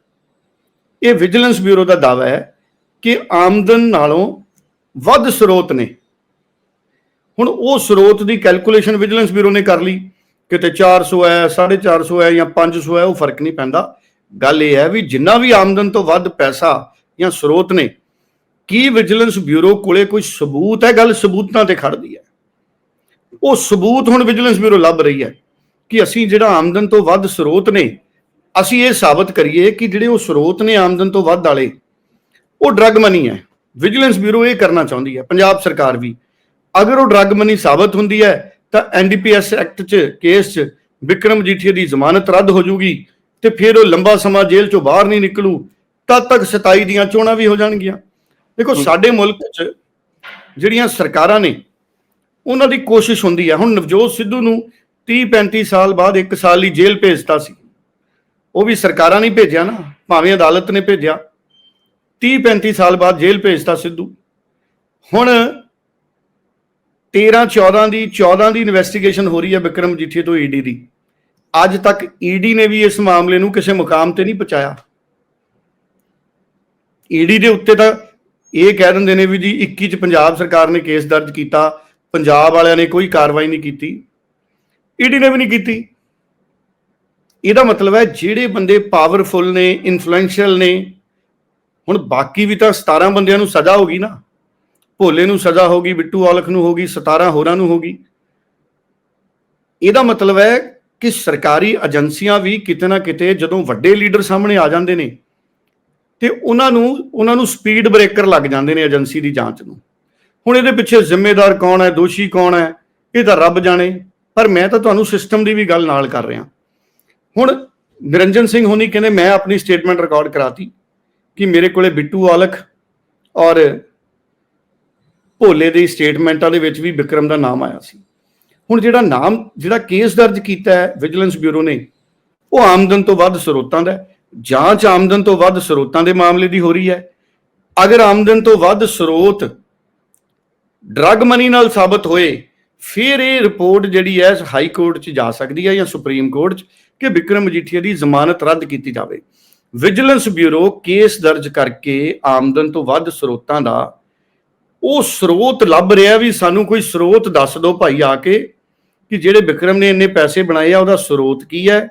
ਇਹ ਵਿਜੀਲੈਂਸ ਬਿਊਰੋ ਦਾ ਦਾਅਵਾ ਹੈ ਕਿ ਆਮਦਨ ਨਾਲੋਂ ਵੱਧ ਸਰੋਤ ਨੇ। ਹੁਣ ਉਹ ਸਰੋਤ ਦੀ ਕੈਲਕੂਲੇਸ਼ਨ ਵਿਜੀਲੈਂਸ ਬਿਊਰੋ ਨੇ ਕਰ ਲਈ। ਕਿਤੇ 400 ਹੈ 450 ਹੈ ਜਾਂ 500 ਹੈ, ਉਹ ਫ਼ਰਕ ਨਹੀਂ ਪੈਂਦਾ। ਗੱਲ ਇਹ ਹੈ ਵੀ ਜਿੰਨਾ ਵੀ ਆਮਦਨ ਤੋਂ ਵੱਧ ਪੈਸਾ ਜਾਂ ਸਰੋਤ ਨੇ, ਕੀ ਵਿਜੀਲੈਂਸ ਬਿਊਰੋ ਕੋਲੇ ਕੋਈ ਸਬੂਤ ਹੈ? ਗੱਲ ਸਬੂਤਾਂ ਤੇ ਖੜਦੀ ਹੈ। ਉਹ ਸਬੂਤ ਹੁਣ ਵਿਜੀਲੈਂਸ ਬਿਊਰੋ ਲੱਭ ਰਹੀ ਹੈ ਕਿ ਅਸੀਂ ਜਿਹੜਾ ਆਮਦਨ ਤੋਂ ਵੱਧ ਸਰੋਤ ਨੇ, ਅਸੀਂ ਇਹ ਸਾਬਤ ਕਰੀਏ ਕਿ ਜਿਹੜੇ ਉਹ ਸਰੋਤ ਨੇ ਆਮਦਨ ਤੋਂ ਵੱਧ ਵਾਲੇ, ਉਹ ਡਰੱਗ ਮਨੀ ਹੈ। ਵਿਜੀਲੈਂਸ ਬਿਊਰੋ ਇਹ ਕਰਨਾ ਚਾਹੁੰਦੀ ਹੈ, ਪੰਜਾਬ ਸਰਕਾਰ ਵੀ। ਅਗਰ ਉਹ ਡਰੱਗ ਮਨੀ ਸਾਬਤ ਹੁੰਦੀ ਹੈ, ਤਾਂ ਐਨਡੀਪੀਐਸ ਐਕਟ 'ਚ ਕੇਸ 'ਚ ਵਿਕਰਮ ਜੀਠੀਆ ਦੀ ਜ਼ਮਾਨਤ ਰੱਦ ਹੋ ਜਾਊਗੀ ਤੇ ਫਿਰ ਉਹ ਲੰਬਾ ਸਮਾਂ ਜੇਲ੍ਹ 'ਚੋਂ ਬਾਹਰ ਨਹੀਂ ਨਿਕਲੂ। ਤਦ ਤੱਕ 27 ਦੀਆਂ ਚੋਣਾਂ ਵੀ ਹੋ ਜਾਣਗੀਆਂ। ਦੇਖੋ ਸਾਡੇ ਮੁਲਕ 'ਚ ਜਿਹੜੀਆਂ ਸਰਕਾਰਾਂ ਨੇ ਉਹਨਾਂ ਦੀ ਕੋਸ਼ਿਸ਼ ਹੁੰਦੀ ਹੈ ਹੁਣ ਨਵਜੋਤ ਸਿੱਧੂ ਨੂੰ 30 35 ਸਾਲ ਬਾਅਦ 1 ਸਾਲ ਲਈ ਜੇਲ੍ਹ ਭੇਜਤਾ ਸੀ। ਉਹ ਵੀ ਸਰਕਾਰਾਂ ਨਹੀਂ ਭੇਜਿਆ ਨਾ ਭਾਵੇਂ ਅਦਾਲਤ ਨੇ ਭੇਜਿਆ। 30 35 ਸਾਲ ਬਾਅਦ ਜੇਲ੍ਹ ਭੇਜਤਾ ਸਿੱਧੂ। ਹੁਣ 13 14 ਦੀ 14 ਦੀ ਇਨਵੈਸਟੀਗੇਸ਼ਨ ਹੋ ਰਹੀ ਹੈ ਵਿਕਰਮ ਜੀਠੀ ਤੋਂ ਈਡੀ ਦੀ। ਅੱਜ ਤੱਕ ਈਡੀ ਨੇ ਵੀ ਇਸ ਮਾਮਲੇ ਨੂੰ ਕਿਸੇ ਮੁਕਾਮ ਤੇ ਨਹੀਂ ਪਹੁੰਚਾਇਆ। ਈਡੀ ਦੇ ਉੱਤੇ ਤਾਂ ਇਹ ਕਹਿ ਦਿੰਦੇ ਨੇ ਵੀ ਜੀ 21 ਚ ਪੰਜਾਬ ਸਰਕਾਰ ਨੇ ਕੇਸ ਦਰਜ ਕੀਤਾ, ਪੰਜਾਬ ਵਾਲਿਆਂ ਨੇ ਕੋਈ ਕਾਰਵਾਈ ਨਹੀਂ ਕੀਤੀ, ਈਡੀ ਨੇ ਵੀ ਨਹੀਂ ਕੀਤੀ। ਇਹਦਾ ਮਤਲਬ ਹੈ ਜਿਹੜੇ ਬੰਦੇ ਪਾਵਰਫੁਲ ਨੇ ਇਨਫਲੂਐਂਸ਼ੀਅਲ ਨੇ, ਹੁਣ ਬਾਕੀ ਵੀ ਤਾਂ 17 ਬੰਦਿਆਂ ਨੂੰ ਸਜ਼ਾ ਹੋ ਗਈ ਨਾ। ਭੋਲੇ ਨੂੰ ਸਜ਼ਾ ਹੋਗੀ ਬਿੱਟੂ ਔਲਖ ਨੂੰ ਹੋਗੀ 17 ਹੋਰਾਂ ਨੂੰ ਹੋਗੀ ਇਹਦਾ ਮਤਲਬ ਹੈ ਕਿ ਸਰਕਾਰੀ ਏਜੰਸੀਆਂ ਵੀ ਕਿਤੇ ਨਾ ਕਿਤੇ ਜਦੋਂ ਵੱਡੇ ਲੀਡਰ ਸਾਹਮਣੇ ਆ ਜਾਂਦੇ ਨੇ ਤੇ ਉਹਨਾਂ ਨੂੰ ਉਹਨਾਂ ਨੂੰ ਸਪੀਡ ਬ੍ਰੇਕਰ ਲੱਗ ਜਾਂਦੇ ਨੇ ਏਜੰਸੀ ਦੀ ਜਾਂਚ ਨੂੰ। ਹੁਣ ਇਹਦੇ ਪਿੱਛੇ ਜ਼ਿੰਮੇਦਾਰ ਕੌਣ ਹੈ, ਦੋਸ਼ੀ ਕੌਣ ਹੈ, ਇਹ ਤਾਂ ਰੱਬ ਜਾਣੇ, ਪਰ ਮੈਂ ਤਾਂ ਤੁਹਾਨੂੰ ਸਿਸਟਮ ਦੀ ਵੀ ਗੱਲ ਨਾਲ ਕਰ ਰਿਹਾ। ਹੁਣ ਨਿਰੰਜਨ ਸਿੰਘ ਹੋਣੀ ਕਹਿੰਦੇ, ਮੈਂ ਆਪਣੀ ਸਟੇਟਮੈਂਟ ਰਿਕਾਰਡ ਕਰਾਤੀ ਕਿ ਮੇਰੇ ਕੋਲੇ ਬਿੱਟੂ ਔਲਖ ਔਰ ਭੋਲੇ ਦੀ ਸਟੇਟਮੈਂਟਾਂ ਦੇ ਵਿੱਚ ਵੀ ਵਿਕਰਮ ਦਾ ਨਾਮ ਆਇਆ ਸੀ। ਹੁਣ ਜਿਹੜਾ ਨਾਮ, ਜਿਹੜਾ ਕੇਸ ਦਰਜ ਕੀਤਾ ਹੈ ਵਿਜੀਲੈਂਸ ਬਿਊਰੋ ਨੇ, ਉਹ ਆਮਦਨ ਤੋਂ ਵੱਧ ਸਰੋਤਾਂ ਦਾ ਜਾਂਚ ਆਮਦਨ ਤੋਂ ਵੱਧ ਸਰੋਤਾਂ ਦੇ ਮਾਮਲੇ ਦੀ ਹੋ ਰਹੀ ਹੈ। ਅਗਰ ਆਮਦਨ ਤੋਂ ਵੱਧ ਸਰੋਤ ਡਰੱਗ ਮਨੀ ਨਾਲ ਸਾਬਤ ਹੋਏ, ਫਿਰ ਇਹ ਰਿਪੋਰਟ ਜਿਹੜੀ ਹੈ ਹਾਈ ਕੋਰਟ 'ਚ ਜਾ ਸਕਦੀ ਹੈ ਜਾਂ ਸੁਪਰੀਮ ਕੋਰਟ 'ਚ ਕਿ ਵਿਕਰਮ ਮਜੀਠੀਆ ਦੀ ਜ਼ਮਾਨਤ ਰੱਦ ਕੀਤੀ ਜਾਵੇ। ਵਿਜੀਲੈਂਸ ਬਿਊਰੋ ਕੇਸ ਦਰਜ ਕਰਕੇ ਆਮਦਨ ਤੋਂ ਵੱਧ ਸਰੋਤਾਂ ਦਾ ਉਹ ਸਰੋਤ ਲੱਭ ਰਿਹਾ ਵੀ ਸਾਨੂੰ ਕੋਈ ਸਰੋਤ ਦੱਸ ਦਿਓ ਭਾਈ ਆ ਕੇ ਕਿ ਜਿਹੜੇ ਵਿਕਰਮ ਨੇ ਇੰਨੇ ਪੈਸੇ ਬਣਾਏ ਆ, ਉਹਦਾ ਸਰੋਤ ਕੀ ਹੈ?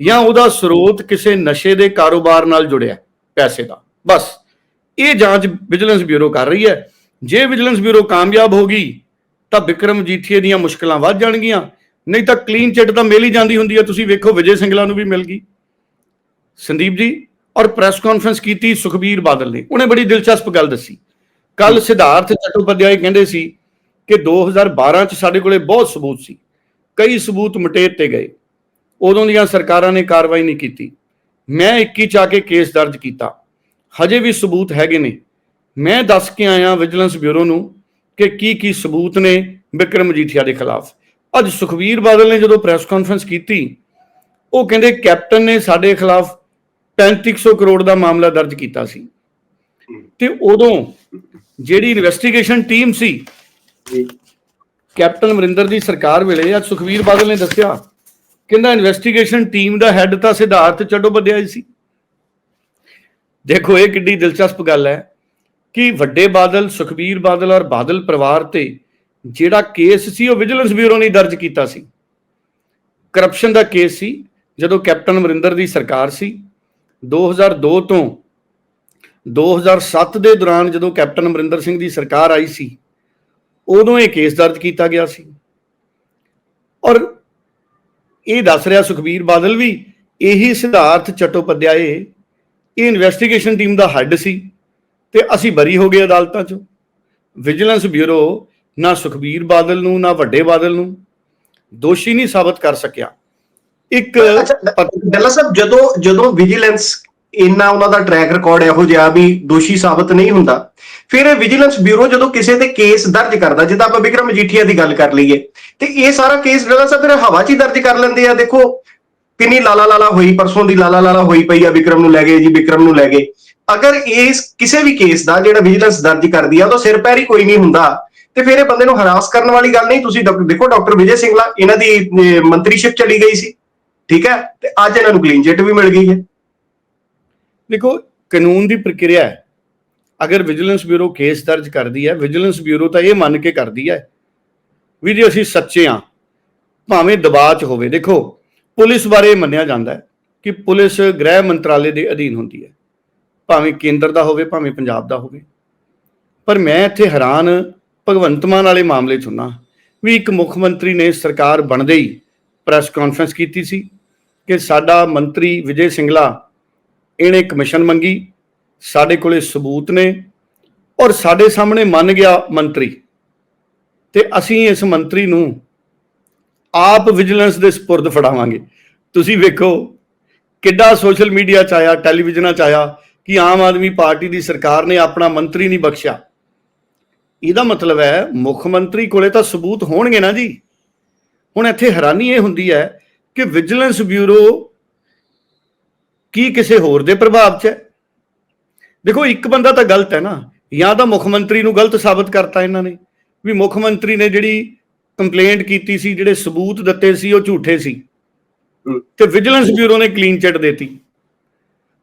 ਜਾਂ ਉਹਦਾ ਸਰੋਤ ਕਿਸੇ ਨਸ਼ੇ ਦੇ ਕਾਰੋਬਾਰ ਨਾਲ ਜੁੜਿਆ ਪੈਸੇ ਦਾ। ਬਸ, ਇਹ ਜਾਂਚ ਵਿਜੀਲੈਂਸ ਬਿਊਰੋ ਕਰ ਰਹੀ ਹੈ। ਜੇ ਵਿਜੀਲੈਂਸ ਬਿਊਰੋ ਕਾਮਯਾਬ ਹੋ ਗਈ, ਤਾਂ ਵਿਕਰਮ ਜੀਠੀਏ ਦੀਆਂ ਮੁਸ਼ਕਲਾਂ ਵੱਧ ਜਾਣਗੀਆਂ। ਨਹੀਂ ਤਾਂ ਕਲੀਨ ਚਿੱਟ ਤਾਂ ਮਿਲ ਹੀ ਜਾਂਦੀ ਹੁੰਦੀ ਹੈ। ਤੁਸੀਂ ਵੇਖੋ, ਵਿਜੇ ਸਿੰਗਲਾ ਨੂੰ ਵੀ ਮਿਲ ਗਈ। ਸੰਦੀਪ ਜੀ, ਔਰ ਪ੍ਰੈਸ ਕਾਨਫਰੰਸ ਕੀਤੀ ਸੁਖਬੀਰ ਬਾਦਲ ਨੇ। ਉਹਨੇ ਬੜੀ ਦਿਲਚਸਪ ਗੱਲ ਦੱਸੀ। ਕੱਲ ਸਿਧਾਰਥ ਚਟੋਪਾਧਿਆਏ ਕਹਿੰਦੇ ਸੀ ਕਿ 2012 ਚ ਸਾਡੇ ਕੋਲੇ ਬਹੁਤ ਸਬੂਤ ਸੀ। ਕਈ ਸਬੂਤ ਮਟੇਰ 'ਤੇ ਗਏ। ਉਦੋਂ ਦੀਆਂ ਸਰਕਾਰਾਂ ਨੇ ਕਾਰਵਾਈ ਨਹੀਂ ਕੀਤੀ। ਮੈਂ 21 ਚ ਆ ਕੇ ਕੇਸ ਦਰਜ ਕੀਤਾ। ਹਜੇ ਵੀ ਸਬੂਤ ਹੈਗੇ ਨੇ। ਮੈਂ ਦੱਸ ਕੇ ਆਇਆ ਵਿਜੀਲੈਂਸ ਬਿਊਰੋ ਨੂੰ ਕਿ ਕੀ ਕੀ ਸਬੂਤ ਨੇ ਵਿਕਰਮ ਮਜੀਠੀਆ ਦੇ ਖਿਲਾਫ। ਅੱਜ ਸੁਖਬੀਰ ਬਾਦਲ ਨੇ ਜਦੋਂ ਪ੍ਰੈਸ ਕਾਨਫਰੰਸ ਕੀਤੀ ਉਹ ਕਹਿੰਦੇ ਕੈਪਟਨ ਨੇ ਸਾਡੇ ਖਿਲਾਫ 3500 ਕਰੋੜ ਦਾ ਮਾਮਲਾ ਦਰਜ ਕੀਤਾ ਸੀ। ਤੇ ਉਦੋਂ ਜਿਹੜੀ ਇਨਵੈਸਟੀਗੇਸ਼ਨ ਟੀਮ ਸੀ ਕੈਪਟਨ ਅਮਰਿੰਦਰ ਦੀ ਸਰਕਾਰ ਵੇਲੇ ਅੱਜ ਸੁਖਬੀਰ ਬਾਦਲ ਨੇ ਦੱਸਿਆ ਕਹਿੰਦਾ ਇਨਵੈਸਟੀਗੇਸ਼ਨ ਟੀਮ ਦਾ ਹੈੱਡ ਤਾਂ ਸਿਧਾਰਥ ਚੱਡੋਪਧਿਆਏ ਸੀ। ਦੇਖੋ, ਇਹ ਕਿੱਡੀ ਦਿਲਚਸਪ ਗੱਲ ਹੈ ਕਿ ਵੱਡੇ ਬਾਦਲ, ਸੁਖਬੀਰ ਬਾਦਲ ਔਰ ਬਾਦਲ ਪਰਿਵਾਰ ਤੇ ਜਿਹੜਾ ਕੇਸ ਸੀ, ਉਹ ਵਿਜੀਲੈਂਸ ਬਿਊਰੋ ਨੇ ਦਰਜ ਕੀਤਾ ਸੀ। ਕਰਪਸ਼ਨ ਦਾ ਕੇਸ ਸੀ, ਜਦੋਂ ਕੈਪਟਨ ਅਮਰਿੰਦਰ ਦੀ ਸਰਕਾਰ ਸੀ। 2002 ਤੋਂ 2007 ਦੇ ਦੌਰਾਨ ਜਦੋਂ ਕੈਪਟਨ ਅਮਰਿੰਦਰ ਸਿੰਘ ਦੀ ਸਰਕਾਰ ਆਈ ਸੀ, ਉਦੋਂ ਇਹ ਕੇਸ ਦਰਜ ਕੀਤਾ ਗਿਆ ਸੀ। ਔਰ ਇਹ ਦੱਸ ਰਿਹਾ ਸੁਖਬੀਰ ਬਾਦਲ ਵੀ ਇਹੀ ਸਿਧਾਰਥ ਚਟੋਪਧਿਆਏ ਇਹ ਇਨਵੈਸਟੀਗੇਸ਼ਨ ਟੀਮ ਦਾ ਹੈੱਡ ਸੀ ਤੇ ਅਸੀਂ ਬਰੀ ਹੋ ਗਏ ਅਦਾਲਤਾਂ 'ਚੋਂ ਵਿਜੀਲੈਂਸ ਬਿਊਰੋ ਨਾ ਸੁਖਬੀਰ ਬਾਦਲ ਨੂੰ ਨਾ ਵੱਡੇ ਬਾਦਲ ਨੂੰ ਦੋਸ਼ੀ ਨਹੀਂ ਸਾਬਤ ਕਰ ਸਕਿਆ ਇੱਕ ਡੱਲਾ ਸਾਹਿਬ ਜਦੋਂ ਜਦੋਂ ਵਿਜੀਲੈਂਸ ਇੰਨਾ ਉਹਨਾਂ ਦਾ ਟਰੈਕ ਰਿਕਾਰਡ ਇਹੋ ਜਿਹਾ ਵੀ ਦੋਸ਼ੀ ਸਾਬਤ ਨਹੀਂ ਹੁੰਦਾ। ਫਿਰ ਇਹ ਵਿਜੀਲੈਂਸ ਬਿਊਰੋ ਜਦੋਂ ਕਿਸੇ ਤੇ ਕੇਸ ਦਰਜ ਕਰਦਾ, ਜਿੱਦਾਂ ਆਪਾਂ ਵਿਕਰਮ ਮਜੀਠੀਆ ਦੀ ਗੱਲ ਕਰ ਲਈਏ, ਤੇ ਇਹ ਸਾਰਾ ਕੇਸ ਡੱਲਾ ਸਾਹਿਬ ਫਿਰ ਹਵਾ 'ਚ ਹੀ ਦਰਜ ਕਰ ਲੈਂਦੇ ਆ, ਦੇਖੋ, ਕਿੰਨੀ ਲਾਲਾ ਲਾਲਾ ਹੋਈ, ਪਰਸੋਂ ਦੀ ਲਾਲਾ ਲਾਲਾ ਹੋਈ ਪਈ ਆ, ਵਿਕਰਮ ਨੂੰ ਲੈ ਗਏ ਜੀ, ਵਿਕਰਮ ਨੂੰ ਲੈ ਗਏ। ਅਗਰ ਇਸ ਕਿਸੇ ਵੀ ਕੇਸ ਦਾ ਜਿਹੜਾ ਵਿਜੀਲੈਂਸ ਦਰਜ ਕਰਦੀ ਆ, ਉਹਦਾ ਸਿਰ ਪੈਰ ਹੀ ਕੋਈ ਨਹੀਂ ਹੁੰਦਾ। ਤੇ ਫਿਰ ਇਹ ਬੰਦੇ ਨੂੰ ਹਰਾਸ ਕਰਨ ਵਾਲੀ ਗੱਲ ਨਹੀਂ, ਤੁਸੀਂ ਡਾਕਟਰ ਦੇਖੋ ਡਾਕਟਰ ਵਿਜੇ ਸਿੰਗਲਾ, ਇਹਨਾਂ ਦੀ ਮੰਤਰੀਸ਼ਿਪ ਚਲੀ ਗਈ ਸੀ, ਠੀਕ ਹੈ, ਤੇ ਅੱਜ ਇਹਨਾਂ ਨੂੰ ਕਲੀਨ ਚਿੱਟ ਵੀ ਮਿਲ ਗਈ ਹੈ। ਦੇਖੋ, ਕਾਨੂੰਨ ਦੀ ਪ੍ਰਕਿਰਿਆ ਹੈ। ਅਗਰ ਵਿਜੀਲੈਂਸ ਬਿਊਰੋ ਕੇਸ ਦਰਜ ਕਰਦੀ ਹੈ, ਵਿਜੀਲੈਂਸ ਬਿਊਰੋ ਤਾਂ ਇਹ ਮੰਨ ਕੇ ਕਰਦੀ ਹੈ ਵੀ ਜੇ ਅਸੀਂ ਸੱਚੇ ਹਾਂ, ਭਾਵੇਂ ਦਬਾਅ 'ਚ ਹੋਵੇ। ਦੇਖੋ, ਪੁਲਿਸ ਬਾਰੇ ਮੰਨਿਆ ਜਾਂਦਾ ਹੈ ਕਿ ਪੁਲਿਸ ਗ੍ਰਹਿ ਮੰਤਰਾਲੇ ਦੇ ਅਧੀਨ ਹੁੰਦੀ ਹੈ। ਭਾਵੇਂ ਕੇਂਦਰ ਦਾ ਹੋਵੇ, ਭਾਵੇਂ ਪੰਜਾਬ ਦਾ ਹੋਵੇ। ਪਰ ਮੈਂ ਇੱਥੇ ਹੈਰਾਨ, ਭਗਵੰਤ ਮਾਨ ਵਾਲੇ ਮਾਮਲੇ 'ਚ ਹੁੰਨਾ ਵੀ ਇੱਕ ਮੁੱਖ ਮੰਤਰੀ ਨੇ ਸਰਕਾਰ ਬਣਦੇ ਹੀ ਪ੍ਰੈਸ ਕਾਨਫਰੰਸ ਕੀਤੀ ਸੀ ਕਿ ਸਾਡਾ ਮੰਤਰੀ ਵਿਜੇ ਸਿੰਗਲਾ ਇਹਨੇ ਕਮਿਸ਼ਨ ਮੰਗੀ, ਸਾਡੇ ਕੋਲੇ ਸਬੂਤ ਨੇ ਔਰ ਸਾਡੇ ਸਾਹਮਣੇ ਮੰਨ ਗਿਆ ਮੰਤਰੀ। ਤੇ ਅਸੀਂ ਇਸ ਮੰਤਰੀ ਨੂੰ ਆਪ ਵਿਜੀਲੈਂਸ ਦੇ ਸਪੁਰਦ ਫੜਾਵਾਂਗੇ। ਤੁਸੀਂ ਵੇਖੋ ਕਿੱਡਾ ਸੋਸ਼ਲ ਮੀਡੀਆ ਚ ਆਇਆ ਟੈਲੀਵਿਜ਼ਨਾਂ ਚ ਆਇਆ ਕਿ ਆਮ ਆਦਮੀ ਪਾਰਟੀ ਦੀ ਸਰਕਾਰ ਨੇ ਆਪਣਾ ਮੰਤਰੀ ਨਹੀਂ ਬਖਸ਼ਿਆ। ਇਹਦਾ ਮਤਲਬ ਹੈ ਮੁੱਖ ਮੰਤਰੀ ਕੋਲੇ ਤਾਂ ਸਬੂਤ ਹੋਣਗੇ ਨਾ ਜੀ। ਹੁਣ ਇੱਥੇ ਹੈਰਾਨੀ ਇਹ ਹੁੰਦੀ ਹੈ ਕਿ ਵਿਜੀਲੈਂਸ ਬਿਊਰੋ ਕੀ ਕਿਸੇ ਹੋਰ ਦੇ ਪ੍ਰਭਾਵ 'ਚ ਹੈ? ਦੇਖੋ ਇੱਕ ਬੰਦਾ ਤਾਂ ਗਲਤ ਹੈ ਨਾ। ਜਾਂ ਤਾਂ ਮੁੱਖ ਮੰਤਰੀ ਨੂੰ ਗਲਤ ਸਾਬਤ ਕਰਤਾ ਇਹਨਾਂ ਨੇ। ਵੀ ਮੁੱਖ ਮੰਤਰੀ ਨੇ ਜਿਹੜੀ ਕੰਪਲੇਂਟ ਕੀਤੀ ਸੀ ਜਿਹੜੇ ਸਬੂਤ ਦਿੱਤੇ ਸੀ ਉਹ ਝੂਠੇ ਸੀ। ਤੇ ਵਿਜੀਲੈਂਸ ਬਿਊਰੋ ਨੇ ਕਲੀਨ ਚਿੱਟ ਦਿੱਤੀ।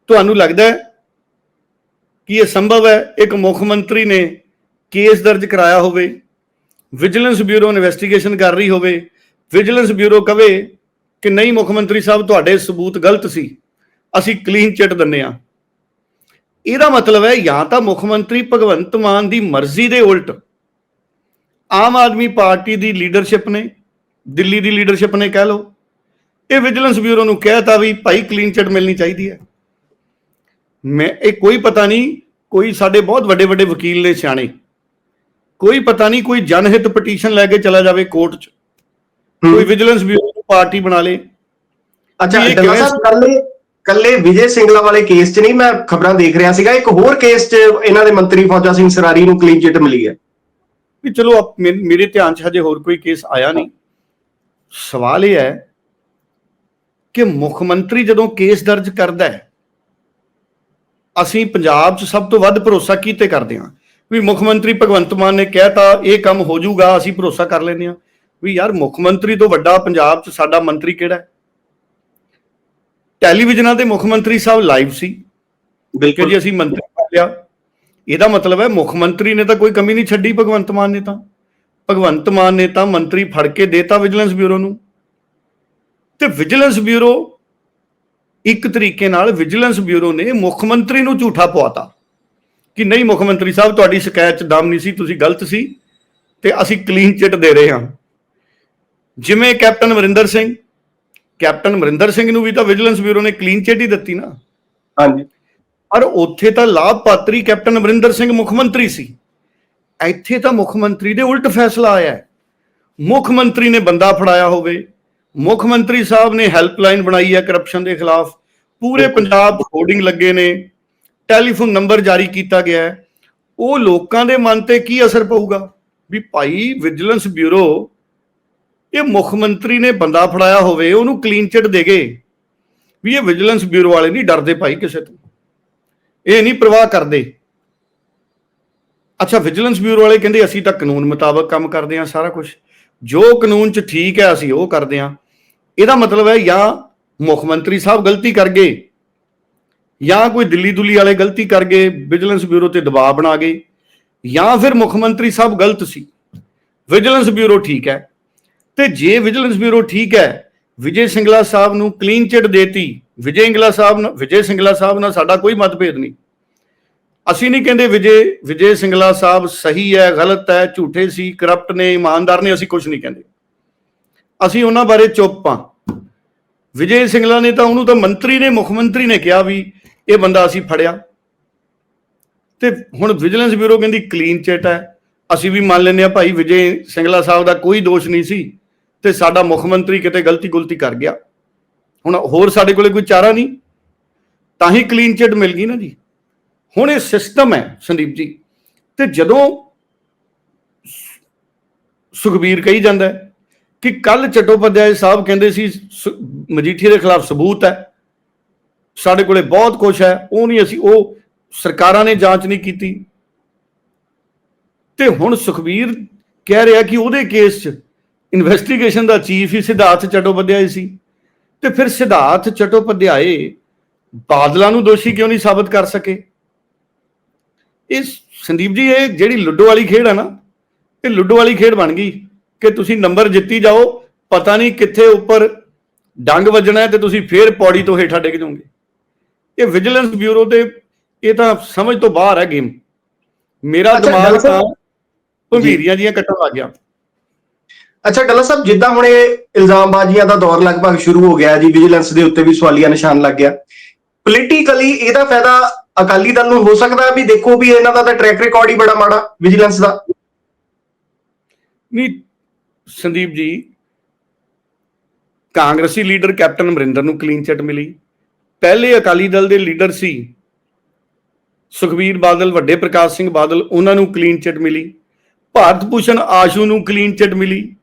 ਤੁਹਾਨੂੰ ਲੱਗਦਾ ਹੈ ਕਿ ਇਹ ਸੰਭਵ ਹੈ ਇੱਕ ਮੁੱਖ ਮੰਤਰੀ ਨੇ ਕੇਸ ਦਰਜ ਕਰਾਇਆ ਹੋਵੇ ਵਿਜੀਲੈਂਸ ਬਿਊਰੋ ਇਨਵੈਸਟੀਗੇਸ਼ਨ ਕਰ ਰਹੀ ਹੋਵੇ ਵਿਜੀਲੈਂਸ ਬਿਊਰੋ ਕਵੇ ਕਿ ਨਹੀਂ ਮੁੱਖ ਮੰਤਰੀ ਸਾਹਿਬ ਤੁਹਾਡੇ ਸਬੂਤ ਗਲਤ ਸੀ। ਅਸੀਂ ਕਲੀਨ ਚਿੱਟ ਦਿੰਨੇ ਆ ਇਹਦਾ ਮਤਲਬ ਹੈ ਜਾਂ ਤਾਂ ਮੁੱਖ ਮੰਤਰੀ ਭਗਵੰਤ ਮਾਨ ਦੀ ਮਰਜ਼ੀ ਦੇ ਉਲਟ ਆਮ ਆਦਮੀ ਪਾਰਟੀ ਦੀ ਲੀਡਰਸ਼ਿਪ ਨੇ ਦਿੱਲੀ ਦੀ ਲੀਡਰਸ਼ਿਪ ਨੇ ਕਹਿ ਲਓ ਇਹ ਵਿਜੀਲੈਂਸ ਬਿਊਰੋ ਨੂੰ ਕਹਿਤਾ ਵੀ ਭਾਈ ਕਲੀਨ ਚਿਟ ਮਿਲਣੀ ਚਾਹੀਦੀ ਹੈ। ਮੈਂ ਇਹ ਕੋਈ ਪਤਾ ਨਹੀਂ ਕੋਈ ਸਾਡੇ ਬਹੁਤ ਵੱਡੇ ਵੱਡੇ ਵਕੀਲ ਨੇ ਸਿਆਣੇ। ਕੋਈ ਪਤਾ ਨਹੀਂ ਕੋਈ ਜਨਹਿਤ ਪਟੀਸ਼ਨ ਲੈ ਕੇ ਚਲਾ ਜਾਵੇ ਕੋਰਟ 'ਚ। ਕੋਈ ਵਿਜੀਲੈਂਸ ਬਿਊਰੋ ਨੂੰ ਪਾਰਟੀ ਬਣਾ ਲੇ। ਅੱਛਾ ਡੱਲਾ ਸਾਹਿਬ ਕੱਲੇ ਕੱਲੇ ਵਿਜੇ ਸਿੰਗਲਾ ਵਾਲੇ ਕੇਸ 'ਚ ਨਹੀਂ ਮੈਂ ਖਬਰਾਂ ਦੇਖ ਰਿਹਾ ਸੀਗਾ, ਇੱਕ ਹੋਰ ਕੇਸ 'ਚ ਇਹਨਾਂ ਦੇ ਮੰਤਰੀ ਫੌਜਾ ਸਿੰਘ ਸਰਾਰੀ ਨੂੰ ਕਲੀਨ ਚਿੱਟ ਮਿਲੀ ਹੈ। ਵੀ ਚਲੋ ਮੇਰੇ ਧਿਆਨ 'ਚ ਹਜੇ ਹੋਰ ਕੋਈ ਕੇਸ ਆਇਆ ਨਹੀਂ। ਸਵਾਲ ਇਹ ਹੈ ਕਿ ਮੁੱਖ ਮੰਤਰੀ ਜਦੋਂ ਕੇਸ ਦਰਜ ਕਰਦਾ ਹੈ, ਅਸੀਂ ਪੰਜਾਬ 'ਚ ਸਭ ਤੋਂ ਵੱਧ ਭਰੋਸਾ ਕੀਤੇ ਕਰਦੇ ਹਾਂ। ਵੀ ਮੁੱਖ ਮੰਤਰੀ ਭਗਵੰਤ ਮਾਨ ਨੇ ਕਹਿਤਾ, ਇਹ ਕੰਮ ਹੋ ਜਾਊਗਾ, ਅਸੀਂ ਭਰੋਸਾ ਕਰ ਲੈਂਦੇ ਹਾਂ। ਵੀ ਯਾਰ, ਮੁੱਖ ਮੰਤਰੀ ਤੋਂ ਵੱਡਾ ਪੰਜਾਬ 'ਚ ਸਾਡਾ ਮੰਤਰੀ ਕਿਹੜਾ ਹੈ? ਟੈਲੀਵਿਜ਼ਨਾਂ ਤੇ ਮੁੱਖ ਮੰਤਰੀ ਸਾਹਿਬ ਲਾਈਵ ਸੀ। ਬਿਲਕੁਲ ਜੀ ਅਸੀਂ ਮੰਤਰੀ ਕਰ ਲਿਆ। ਇਹਦਾ ਮਤਲਬ ਹੈ ਮੁੱਖ ਮੰਤਰੀ ਨੇ ਤਾਂ ਕੋਈ ਕਮੀ ਨਹੀਂ ਛੱਡੀ ਭਗਵੰਤ ਮਾਨ ਨੇ ਤਾਂ। ਭਗਵੰਤ ਮਾਨ ਨੇ ਤਾਂ ਮੰਤਰੀ ਫੜ ਕੇ ਦੇਤਾ ਵਿਜੀਲੈਂਸ ਬਿਊਰੋ ਨੂੰ। ਤੇ ਵਿਜੀਲੈਂਸ ਬਿਊਰੋ ਇੱਕ ਤਰੀਕੇ ਨਾਲ ਵਿਜੀਲੈਂਸ ਬਿਊਰੋ ਨੇ ਮੁੱਖ ਮੰਤਰੀ ਨੂੰ ਝੂਠਾ ਪਵਾਤਾ ਕਿ ਨਹੀਂ ਮੁੱਖ ਮੰਤਰੀ ਸਾਹਿਬ ਤੁਹਾਡੀ ਸ਼ਿਕਾਇਤ 'ਚ ਦਮ ਨਹੀਂ ਸੀ ਤੁਸੀਂ ਗਲਤ ਸੀ। ਤੇ ਅਸੀਂ ਕਲੀਨ ਚਿੱਟ ਦੇ ਰਹੇ ਹਾਂ। ਜਿਵੇਂ ਕੈਪਟਨ ਅਮਰਿੰਦਰ ਸਿੰਘ ਕੈਪਟਨ ਅਮਰਿੰਦਰ ਸਿੰਘ ਨੂੰ ਵੀ ਤਾਂ ਵਿਜੀਲੈਂਸ ਬਿਊਰੋ ਨੇ ਕਲੀਨ ਚਿੱਟ ਹੀ ਦਿੱਤੀ ਨਾ। ਹਾਂਜੀ। ਪਰ ਉੱਥੇ ਤਾਂ ਲਾਭਪਾਤਰੀ ਕੈਪਟਨ ਅਮਰਿੰਦਰ ਸਿੰਘ ਮੁੱਖ ਮੰਤਰੀ ਸੀ। ਇੱਥੇ ਤਾਂ ਮੁੱਖ ਮੰਤਰੀ ਦੇ ਉਲਟ ਫੈਸਲਾ ਆਇਆ ਹੈ। ਮੁੱਖ ਮੰਤਰੀ ਨੇ ਬੰਦਾ ਫੜਾਇਆ ਹੋਵੇ ਮੁੱਖ ਮੰਤਰੀ ਸਾਹਿਬ ਨੇ ਹੈਲਪਲਾਈਨ ਬਣਾਈ ਹੈ ਕਰਪਸ਼ਨ ਦੇ ਖਿਲਾਫ। ਪੂਰੇ ਪੰਜਾਬ ਹੋਰਡਿੰਗ ਲੱਗੇ ਨੇ। ਟੈਲੀਫੋਨ ਨੰਬਰ ਜਾਰੀ ਕੀਤਾ ਗਿਆ ਹੈ। ਉਹ ਲੋਕਾਂ ਦੇ ਮਨ ਤੇ ਕੀ ਅਸਰ ਪਊਗਾ? ਵੀ ਭਾਈ ਵਿਜੀਲੈਂਸ ਬਿਊਰੋ ਇਹ ਮੁੱਖ ਮੰਤਰੀ ਨੇ ਬੰਦਾ ਫੜਾਇਆ ਹੋਵੇ, ਉਹਨੂੰ ਕਲੀਨ ਚਿਟ ਗਏ ਵੀ ਇਹ ਵਿਜੀਲੈਂਸ ਬਿਊਰੋ ਵਾਲੇ ਨਹੀਂ ਡਰਦੇ ਭਾਈ ਕਿਸੇ ਤੋਂ। ਇਹ ਨਹੀਂ ਪ੍ਰਵਾਹ ਕਰਦੇ। ਅੱਛਾ ਵਿਜੀਲੈਂਸ ਬਿਊਰੋ ਵਾਲੇ ਕਹਿੰਦੇ ਅਸੀਂ ਤਾਂ ਕਾਨੂੰਨ ਮੁਤਾਬਕ ਕੰਮ ਕਰਦੇ ਹਾਂ ਸਾਰਾ ਕੁਝ ਜੋ ਕਾਨੂੰਨ 'ਚ ਠੀਕ ਹੈ, ਅਸੀਂ ਉਹ ਕਰਦੇ ਹਾਂ। ਇਹਦਾ ਮਤਲਬ ਹੈ ਜਾਂ ਮੁੱਖ ਮੰਤਰੀ ਸਾਹਿਬ ਗਲਤੀ ਕਰ ਗਏ, ਜਾਂ ਕੋਈ ਦਿੱਲੀ ਦੁੱਲੀ ਵਾਲੇ ਗਲਤੀ ਕਰ ਗਏ ਵਿਜੀਲੈਂਸ ਬਿਊਰੋ ਤੇ ਦਬਾਅ ਬਣਾ ਗਏ, ਜਾਂ ਫਿਰ ਮੁੱਖ ਮੰਤਰੀ ਸਾਹਿਬ ਗਲਤ ਸੀ। ਵਿਜੀਲੈਂਸ ਬਿਊਰੋ ਠੀਕ ਹੈ। ਤੇ ਜੇ ਵਿਜੀਲੈਂਸ ਬਿਊਰੋ ਠੀਕ ਹੈ, ਵਿਜੇ ਸਿੰਗਲਾ ਸਾਹਿਬ ਨੂੰ ਕਲੀਨ ਚਿਟ ਦੇਤੀ, ਵਿਜੇ ਇੰਗਲਾ ਸਾਹਿਬ ਨਾਲ ਵਿਜੇ ਸਿੰਗਲਾ ਸਾਹਿਬ ਨਾਲ ਸਾਡਾ ਕੋਈ ਮਤਭੇਦ ਨਹੀਂ। ਅਸੀਂ ਨਹੀਂ ਕਹਿੰਦੇ ਵਿਜੇ ਵਿਜੇ ਸਿੰਗਲਾ ਸਾਹਿਬ ਸਹੀ ਹੈ, ਗਲਤ ਹੈ, ਝੂਠੇ ਸੀ ਕਰਪਟ ਨੇ, ਇਮਾਨਦਾਰ ਨੇ, ਅਸੀਂ ਕੁਝ ਨਹੀਂ ਕਹਿੰਦੇ। ਅਸੀਂ ਉਹਨਾਂ ਬਾਰੇ ਚੁੱਪ ਹਾਂ। ਵਿਜੇ ਸਿੰਗਲਾ ਨੇ ਤਾਂ ਉਹਨੂੰ ਤਾਂ ਮੰਤਰੀ ਨੇ, ਮੁੱਖ ਮੰਤਰੀ ਨੇ ਕਿਹਾ ਵੀ ਇਹ ਬੰਦਾ ਅਸੀਂ ਫੜਿਆ। ਤੇ ਹੁਣ ਵਿਜੀਲੈਂਸ ਬਿਊਰੋ ਕਹਿੰਦੀ ਕਲੀਨ ਚਿਟ ਹੈ। ਅਸੀਂ ਵੀ ਮੰਨ ਲੈਂਦੇ ਆ ਭਾਈ ਵਿਜੇ ਸਿੰਗਲਾ ਸਾਹਿਬ ਦਾ ਕੋਈ ਦੋਸ਼ ਨਹੀਂ ਸੀ। ਤੇ ਸਾਡਾ ਮੁੱਖ ਮੰਤਰੀ ਕਿਤੇ ਗਲਤੀ ਗੁਲਤੀ ਕਰ ਗਿਆ। ਹੁਣ ਹੋਰ ਸਾਡੇ ਕੋਲੇ ਕੋਈ ਚਾਰਾ ਨਹੀਂ, ਤਾਂ ਹੀ ਕਲੀਨ ਚਿਟ ਮਿਲ ਗਈ ਨਾ ਜੀ। ਹੁਣ ਇਹ ਸਿਸਟਮ ਹੈ ਸੰਦੀਪ ਜੀ, ਤੇ ਜਦੋਂ ਸੁਖਬੀਰ ਕਹੀ ਜਾਂਦਾ ਕਿ ਕੱਲ ਚਟੋਪਾਧਿਆਏ ਸਾਹਿਬ ਕਹਿੰਦੇ ਸੀ, ਸ- ਮਜੀਠੀਆ ਦੇ ਖਿਲਾਫ ਸਬੂਤ ਹੈ, ਸਾਡੇ ਕੋਲੇ ਬਹੁਤ ਕੁਝ ਹੈ, ਉਹ ਨਹੀਂ ਅਸੀਂ, ਉਹ ਸਰਕਾਰਾਂ ਨੇ ਜਾਂਚ ਨਹੀਂ ਕੀਤੀ। ਤੇ ਹੁਣ ਸੁਖਬੀਰ ਕਹਿ ਰਿਹਾ ਕਿ ਉਹਦੇ ਕੇਸ 'ਚ ਇਨਵੈਸਟੀਗੇਸ਼ਨ ਦਾ ਚੀਫ ਹੀ ਸਿਧਾਰਥ ਚਟੋਪਾਧਿਆਏ ਸੀ। ਤੇ ਫਿਰ ਸਿਧਾਰਥ ਚਟੋਪਾਧਿਆਏ ਬਾਦਲਾਂ ਨੂੰ ਦੋਸ਼ੀ ਕਿਉਂ ਨਹੀਂ ਸਾਬਤ ਕਰ ਸਕੇ? ਇਹ ਸੰਦੀਪ ਜੀ ਇਹ ਜਿਹੜੀ ਲੁੱਡੋ ਵਾਲੀ ਖੇਡ ਹੈ ਨਾ ਇਹ ਲੁੱਡੋ ਵਾਲੀ ਖੇਡ ਬਣ ਗਈ ਕਿ ਤੁਸੀਂ ਨੰਬਰ ਜਿੱਤੀ ਜਾਓ ਪਤਾ ਨਹੀਂ ਕਿੱਥੇ ਉੱਪਰ ਡੰਗ ਵੱਜਣਾ ਹੈ ਤੇ ਤੁਸੀਂ ਫੇਰ ਪੌੜੀ ਤੋਂ ਹੇਠਾਂ ਡਿੱਗ ਜਾਓਗੇ। ਇਹ ਵਿਜੀਲੈਂਸ ਬਿਊਰੋ ਤੇ ਇਹ ਤਾਂ ਸਮਝ ਤੋਂ ਬਾਹਰ ਹੈ ਗੇਮ। ਮੇਰਾ ਦਿਮਾਗ ਤਾਂ ਭੰਬੀਰੀਆਂ ਜੀਆਂ ਕੱਟਣ ਲੱਗ ਗਿਆ। ਅੱਛਾ, ਡੱਲਾ ਸਾਹਿਬ, ਜਿੱਦਾਂ ਹੁਣ ਇਹ ਇਲਜ਼ਾਮਬਾਜ਼ੀਆਂ ਦਾ ਦੌਰ ਲਗਭਗ ਸ਼ੁਰੂ ਹੋ ਗਿਆ ਜੀ ਵਿਜੀਲੈਂਸ ਦੇ ਉੱਤੇ ਵੀ ਸਵਾਲੀਆ ਨਿਸ਼ਾਨ ਲੱਗ ਗਿਆ। ਪੋਲੀਟੀਕਲੀ ਇਹਦਾ ਫਾਇਦਾ ਅਕਾਲੀ ਦਲ ਨੂੰ ਹੋ ਸਕਦਾ ਵੀ ਦੇਖੋ ਵੀ ਇਹਨਾਂ ਦਾ ਤਾਂ ਟਰੈਕ ਰਿਕਾਰਡ ਹੀ ਬੜਾ ਮਾੜਾ ਵਿਜੀਲੈਂਸ ਦਾ। ਨਹੀਂ, ਸੰਦੀਪ ਜੀ, ਕਾਂਗਰਸੀ ਲੀਡਰ ਕੈਪਟਨ ਅਮਰਿੰਦਰ ਨੂੰ ਕਲੀਨ ਚਿੱਟ ਮਿਲੀ। ਪਹਿਲੇ ਅਕਾਲੀ ਦਲ ਦੇ ਲੀਡਰ ਸੀ ਸੁਖਬੀਰ ਬਾਦਲ, ਵੱਡੇ ਪ੍ਰਕਾਸ਼ ਸਿੰਘ ਬਾਦਲ, ਉਹਨਾਂ ਨੂੰ ਕਲੀਨ ਚਿੱਟ ਮਿਲੀ। ਭਾਰਤ ਭੂਸ਼ਣ ਆਸ਼ੂ ਨੂੰ ਕਲੀਨ ਚਿੱਟ ਮਿਲੀ।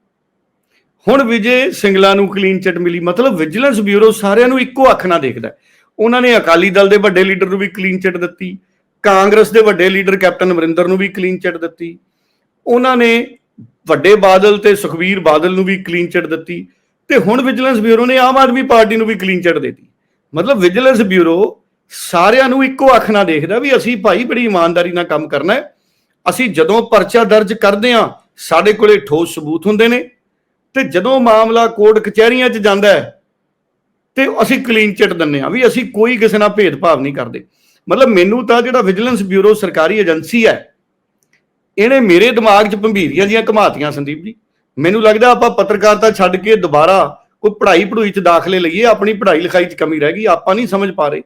ਹੁਣ ਵਿਜੇ ਸਿੰਗਲਾ ਨੂੰ ਕਲੀਨ ਚਿੱਟ ਮਿਲੀ। ਮਤਲਬ ਵਿਜੀਲੈਂਸ ਬਿਊਰੋ ਸਾਰਿਆਂ ਨੂੰ ਇੱਕੋ ਅੱਖ ਨਾਲ ਦੇਖਦਾ ਉਹਨਾਂ ਨੇ ਅਕਾਲੀ ਦਲ ਦੇ ਵੱਡੇ ਲੀਡਰ ਨੂੰ ਵੀ ਕਲੀਨ ਚਿੱਟ ਦਿੱਤੀ। ਕਾਂਗਰਸ ਦੇ ਵੱਡੇ ਲੀਡਰ ਕੈਪਟਨ ਅਮਰਿੰਦਰ ਨੂੰ ਵੀ ਕਲੀਨ ਚਿੱਟ ਦਿੱਤੀ। ਉਹਨਾਂ ਨੇ ਵੱਡੇ ਬਾਦਲ ਤੇ ਸੁਖਬੀਰ ਬਾਦਲ ਨੂੰ ਵੀ ਕਲੀਨ ਚਿੱਟ ਦਿੱਤੀ। ਤੇ ਹੁਣ ਵਿਜੀਲੈਂਸ ਬਿਊਰੋ ਨੇ ਆਮ ਆਦਮੀ ਪਾਰਟੀ ਨੂੰ ਵੀ ਕਲੀਨ ਚਿੱਟ ਦਿੱਤੀ। ਮਤਲਬ ਵਿਜੀਲੈਂਸ ਬਿਊਰੋ ਸਾਰਿਆਂ ਨੂੰ ਇੱਕੋ ਅੱਖ ਨਾਲ ਦੇਖਦਾ ਵੀ ਅਸੀਂ ਭਾਈ ਬੜੀ ਇਮਾਨਦਾਰੀ ਨਾਲ ਕੰਮ ਕਰਨਾ ਹੈ। ਅਸੀਂ ਜਦੋਂ ਪਰਚਾ ਦਰਜ ਕਰਦੇ ਹਾਂ, ਸਾਡੇ ਕੋਲੇ ਠੋਸ ਸਬੂਤ ਹੁੰਦੇ ਨੇ। ਤੇ ਜਦੋਂ ਮਾਮਲਾ ਕੋਰਟ ਕਚਹਿਰੀਆਂ 'ਚ ਜਾਂਦਾ ਹੈ ਤੇ ਅਸੀਂ ਕਲੀਨ ਚਿੱਟ ਦਿੰਨੇ ਆ ਵੀ ਅਸੀਂ ਕੋਈ ਕਿਸੇ ਨਾਲ ਭੇਦਭਾਵ ਨਹੀਂ ਕਰਦੇ। ਮਤਲਬ ਮੈਨੂੰ ਤਾਂ ਜਿਹੜਾ ਵਿਜੀਲੈਂਸ ਬਿਊਰੋ ਸਰਕਾਰੀ ਏਜੰਸੀ ਹੈ ਇਹਨੇ ਮੇਰੇ ਦਿਮਾਗ 'ਚ ਭੰਬੀਰੀਆਂ ਜੀਆਂ ਘਮਾਤੀਆਂ ਸੰਦੀਪ ਜੀ। ਮੈਨੂੰ ਲੱਗਦਾ ਆਪਾਂ ਪੱਤਰਕਾਰਤਾ ਛੱਡ ਕੇ ਦੁਬਾਰਾ ਕੋਈ ਪੜ੍ਹਾਈ ਪੜੂਈ 'ਚ ਦਾਖਲੇ ਲਈਏ ਆਪਣੀ ਪੜ੍ਹਾਈ ਲਿਖਾਈ 'ਚ ਕਮੀ ਰਹਿ ਗਈ ਆਪਾਂ ਨਹੀਂ ਸਮਝ ਪਾ ਰਹੇ।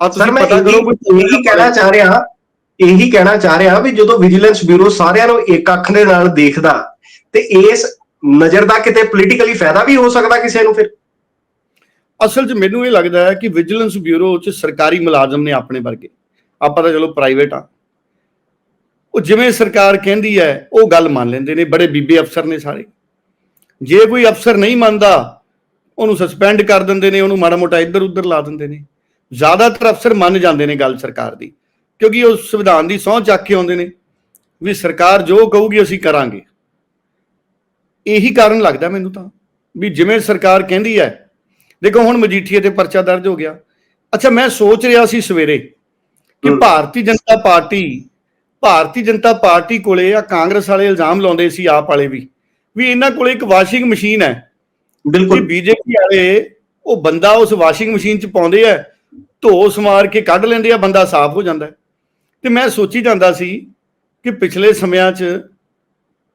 ਆ ਤੁਸੀਂ ਪਤਾ ਕਰੋ ਇਹੀ ਇਹੀ ਕਹਿਣਾ ਚਾਹ ਰਿਹਾ ਇਹੀ ਕਹਿਣਾ ਚਾਹ ਰਿਹਾ ਵੀ ਜਦੋਂ ਵਿਜੀਲੈਂਸ ਬਿਊਰੋ ਸਾਰਿਆਂ ਨੂੰ ਇੱਕ ਅੱਖ ਦੇ ਨਾਲ ਦੇਖਦਾ ਤੇ ਇਸ ਨਜ਼ਰ ਦਾ ਕਿਤੇ ਪੋਲੀਟੀਕਲੀ ਫਾਇਦਾ ਵੀ ਹੋ ਸਕਦਾ ਕਿਸੇ ਨੂੰ ਫਿਰ? ਅਸਲ 'ਚ ਮੈਨੂੰ ਇਹ ਲੱਗਦਾ ਹੈ ਕਿ ਵਿਜੀਲੈਂਸ ਬਿਊਰੋ 'ਚ ਸਰਕਾਰੀ ਮੁਲਾਜ਼ਮ ਨੇ ਆਪਣੇ ਵਰਗੇ। ਆਪਾਂ ਤਾਂ ਚਲੋ ਪ੍ਰਾਈਵੇਟ ਆ ਉਹ ਜਿਵੇਂ ਸਰਕਾਰ ਕਹਿੰਦੀ ਹੈ, ਉਹ ਗੱਲ ਮੰਨ ਲੈਂਦੇ ਨੇ, ਬੜੇ ਬੀਬੇ ਅਫਸਰ ਨੇ ਸਾਰੇ। ਜੇ ਕੋਈ ਅਫਸਰ ਨਹੀਂ ਮੰਨਦਾ, ਉਹਨੂੰ ਸਸਪੈਂਡ ਕਰ ਦਿੰਦੇ ਨੇ, ਉਹਨੂੰ ਮਾੜਾ ਮੋਟਾ ਇੱਧਰ ਉੱਧਰ ਲਾ ਦਿੰਦੇ ਨੇ। ਜ਼ਿਆਦਾਤਰ ਅਫਸਰ ਮੰਨ ਜਾਂਦੇ ਨੇ ਗੱਲ ਸਰਕਾਰ ਦੀ, ਕਿਉਂਕਿ ਉਹ ਸੰਵਿਧਾਨ ਦੀ ਸਹੁੰ ਚੱਕ ਕੇ ਆਉਂਦੇ ਨੇ। ਵੀ ਸਰਕਾਰ ਜੋ ਕਹੂਗੀ, ਅਸੀਂ ਕਰਾਂਗੇ। ਇਹੀ ਕਾਰਨ ਲੱਗਦਾ ਮੈਨੂੰ ਤਾਂ ਵੀ ਜਿਵੇਂ ਸਰਕਾਰ ਕਹਿੰਦੀ ਹੈ ਦੇਖੋ ਹੁਣ ਮਜੀਠੀਏ ਤੇ ਪਰਚਾ ਦਰਜ ਹੋ ਗਿਆ ਅੱਛਾ ਮੈਂ ਸੋਚ ਰਿਹਾ ਸੀ ਸਵੇਰੇ ਕਿ। ਭਾਰਤੀ ਜਨਤਾ ਪਾਰਟੀ ਭਾਰਤੀ ਜਨਤਾ ਪਾਰਟੀ ਕੋਲੇ ਆ ਕਾਂਗਰਸ ਵਾਲੇ ਇਲਜ਼ਾਮ ਲਾਉਂਦੇ ਸੀ ਆਪ ਵਾਲੇ ਵੀ ਵੀ ਇਹਨਾਂ ਕੋਲੇ ਇੱਕ ਵਾਸ਼ਿੰਗ ਮਸ਼ੀਨ ਹੈ ਬਿਲਕੁਲ ਬੀਜੇਪੀ ਵਾਲੇ ਉਹ ਬੰਦਾ ਉਸ ਵਾਸ਼ਿੰਗ ਮਸ਼ੀਨ 'ਚ ਪਾਉਂਦੇ ਆ ਧੋ ਸਮਾਰ ਕੇ ਕੱਢ ਲੈਂਦੇ ਆ ਬੰਦਾ ਸਾਫ਼ ਹੋ ਜਾਂਦਾ। ਤੇ ਮੈਂ ਸੋਚੀ ਜਾਂਦਾ ਸੀ ਕਿ ਪਿਛਲੇ ਸਮਿਆਂ 'ਚ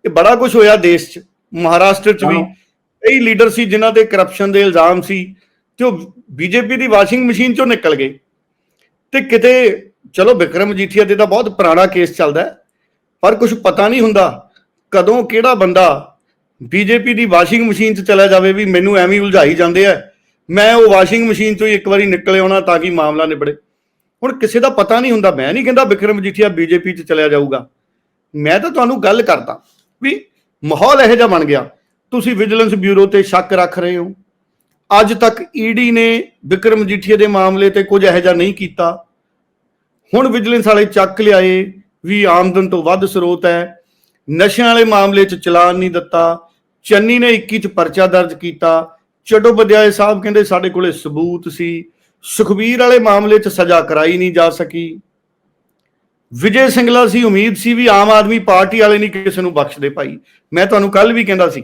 ਇਹ ਬੜਾ ਕੁਝ ਹੋਇਆ ਦੇਸ਼ 'ਚ ਮਹਾਰਾਸ਼ਟਰ 'ਚ ਵੀ। ਕਈ ਲੀਡਰ ਸੀ ਜਿਨ੍ਹਾਂ ਤੇ ਕਰਪਸ਼ਨ ਦੇ ਇਲਜ਼ਾਮ ਸੀ ਤੇ ਉਹ ਬੀਜੇਪੀ ਦੀ ਵਾਸ਼ਿੰਗ ਮਸ਼ੀਨ 'ਚੋਂ ਨਿਕਲ ਗਏ। ਤੇ ਕਿਤੇ ਚਲੋ ਵਿਕਰਮ ਜੀਠੀਆ ਤੇ ਤਾਂ ਬਹੁਤ ਪੁਰਾਣਾ ਕੇਸ ਚੱਲਦਾ ਪਰ ਕੁਝ ਪਤਾ ਨਹੀਂ ਹੁੰਦਾ ਕਦੋਂ ਕਿਹੜਾ ਬੰਦਾ ਬੀਜੇਪੀ ਦੀ ਵਾਸ਼ਿੰਗ ਮਸ਼ੀਨ 'ਚ ਚਲਾ ਜਾਵੇ ਵੀ ਮੈਨੂੰ ਐਵੇਂ ਉਲਝਾਈ ਜਾਂਦੇ ਆ ਮੈਂ ਉਹ ਵਾਸ਼ਿੰਗ ਮਸ਼ੀਨ 'ਚੋਂ ਹੀ ਇੱਕ ਵਾਰੀ ਨਿਕਲ ਆਉਣਾ ਤਾਂ ਕਿ ਮਾਮਲਾ ਨਿਬੜੇ। ਹੁਣ ਕਿਸੇ ਦਾ ਪਤਾ ਨਹੀਂ ਹੁੰਦਾ ਮੈਂ ਨਹੀਂ ਕਹਿੰਦਾ ਵਿਕਰਮ ਮਜੀਠੀਆ ਬੀਜੇਪੀ 'ਚ ਚਲਿਆ ਜਾਊਗਾ। ਮੈਂ ਤਾਂ ਤੁਹਾਨੂੰ ਗੱਲ ਕਰਦਾ ਵੀ ਮਾਹੌਲ ਇਹੋ ਜਿਹਾ ਬਣ ਗਿਆ। ਤੁਸੀਂ ਵਿਜੀਲੈਂਸ ਬਿਊਰੋ ਤੇ ਸ਼ੱਕ ਰੱਖ ਰਹੇ ਹੋ। ਅੱਜ ਤੱਕ ਈਡੀ ਨੇ ਵਿਕਰਮ ਮਜੀਠੀਆ ਦੇ ਮਾਮਲੇ ਤੇ ਕੁਝ ਇਹੋ ਜਿਹਾ ਨਹੀਂ ਕੀਤਾ। ਹੁਣ ਵਿਜੀਲੈਂਸ ਵਾਲੇ ਚੱਕ ਲਿਆਏ ਵੀ ਆਮਦਨ ਤੋਂ ਵੱਧ ਸਰੋਤ ਹੈ। ਨਸ਼ਿਆਂ ਵਾਲੇ ਮਾਮਲੇ 'ਚ ਚਲਾਨ ਨਹੀਂ ਦਿੱਤਾ। ਚੰਨੀ ਨੇ 21 'ਚ ਪਰਚਾ ਦਰਜ ਕੀਤਾ। ਚੱਟੋਪਧਿਆਏ ਸਾਹਿਬ ਕਹਿੰਦੇ ਸਾਡੇ ਕੋਲੇ ਸਬੂਤ ਸੀ। ਸੁਖਬੀਰ ਵਾਲੇ ਮਾਮਲੇ 'ਚ ਸਜ਼ਾ ਕਰਾਈ ਨਹੀਂ ਜਾ ਸਕੀ। ਵਿਜੇ ਸਿੰਗਲਾ ਸੀ ਉਮੀਦ ਸੀ ਵੀ ਆਮ ਆਦਮੀ ਪਾਰਟੀ ਵਾਲੇ ਨਹੀਂ ਕਿਸੇ ਨੂੰ ਬਖਸ਼ਦੇ ਭਾਈ। ਮੈਂ ਤੁਹਾਨੂੰ ਕੱਲ ਵੀ ਕਹਿੰਦਾ ਸੀ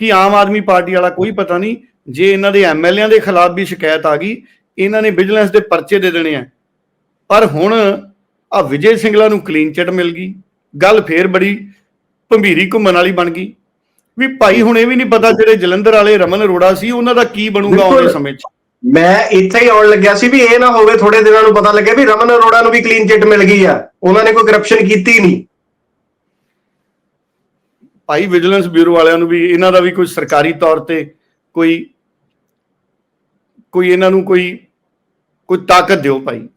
ਕਿ ਆਮ ਆਦਮੀ ਪਾਰਟੀ ਵਾਲਾ ਕੋਈ ਪਤਾ ਨਹੀਂ ਜੇ ਇਹਨਾਂ ਦੇ ਐਮਐਲਏਆਂ ਦੇ ਖਿਲਾਫ ਵੀ ਸ਼ਿਕਾਇਤ ਆ ਗਈ ਇਹਨਾਂ ਨੇ ਵਿਜੀਲੈਂਸ ਦੇ ਪਰਚੇ ਦੇ ਦੇਣੇ ਆ। ਪਰ ਹੁਣ ਆ ਵਿਜੇ ਸਿੰਗਲਾ ਨੂੰ ਕਲੀਨ ਚਿਟ ਮਿਲ ਗਈ ਗੱਲ ਫੇਰ ਬੜੀ ਭੰਬੀਰੀ ਘੁੰਮਣ ਵਾਲੀ ਬਣ ਗਈ। ਵੀ ਭਾਈ ਹੁਣ ਇਹ ਵੀ ਨਹੀਂ ਪਤਾ ਜਿਹੜੇ ਜਲੰਧਰ ਵਾਲੇ ਰਮਨ ਅਰੋੜਾ ਸੀ ਉਹਨਾਂ ਦਾ ਕੀ ਬਣੂਗਾ ਆਉਣ। ਸਮੇਂ 'ਚ। ਮੈਂ ਇੱਥੇ ਹੀ ਆਉਣ ਲੱਗਿਆ ਸੀ ਵੀ ਇਹ ਨਾ ਹੋਵੇ ਥੋੜੇ ਦਿਨਾਂ ਨੂੰ ਪਤਾ ਲੱਗੇ ਵੀ ਰਮਨ ਅਰੋੜਾ ਨੂੰ ਵੀ ਕਲੀਨ ਚਿੱਟ ਮਿਲ ਗਈ ਆ। ਉਹਨਾਂ ਨੇ ਕੋਈ ਕਰਪਸ਼ਨ ਕੀਤੀ ਨਹੀਂ। ਭਾਈ ਵਿਜੀਲੈਂਸ ਬਿਊਰੋ ਵਾਲਿਆਂ ਨੂੰ ਵੀ, ਇਹਨਾਂ ਦਾ ਵੀ ਕੋਈ ਸਰਕਾਰੀ ਤੌਰ ਤੇ ਕੋਈ ਕੋਈ ਇਹਨਾਂ ਨੂੰ ਕੋਈ ਕੋਈ ਤਾਕਤ ਦਿਓ ਭਾਈ।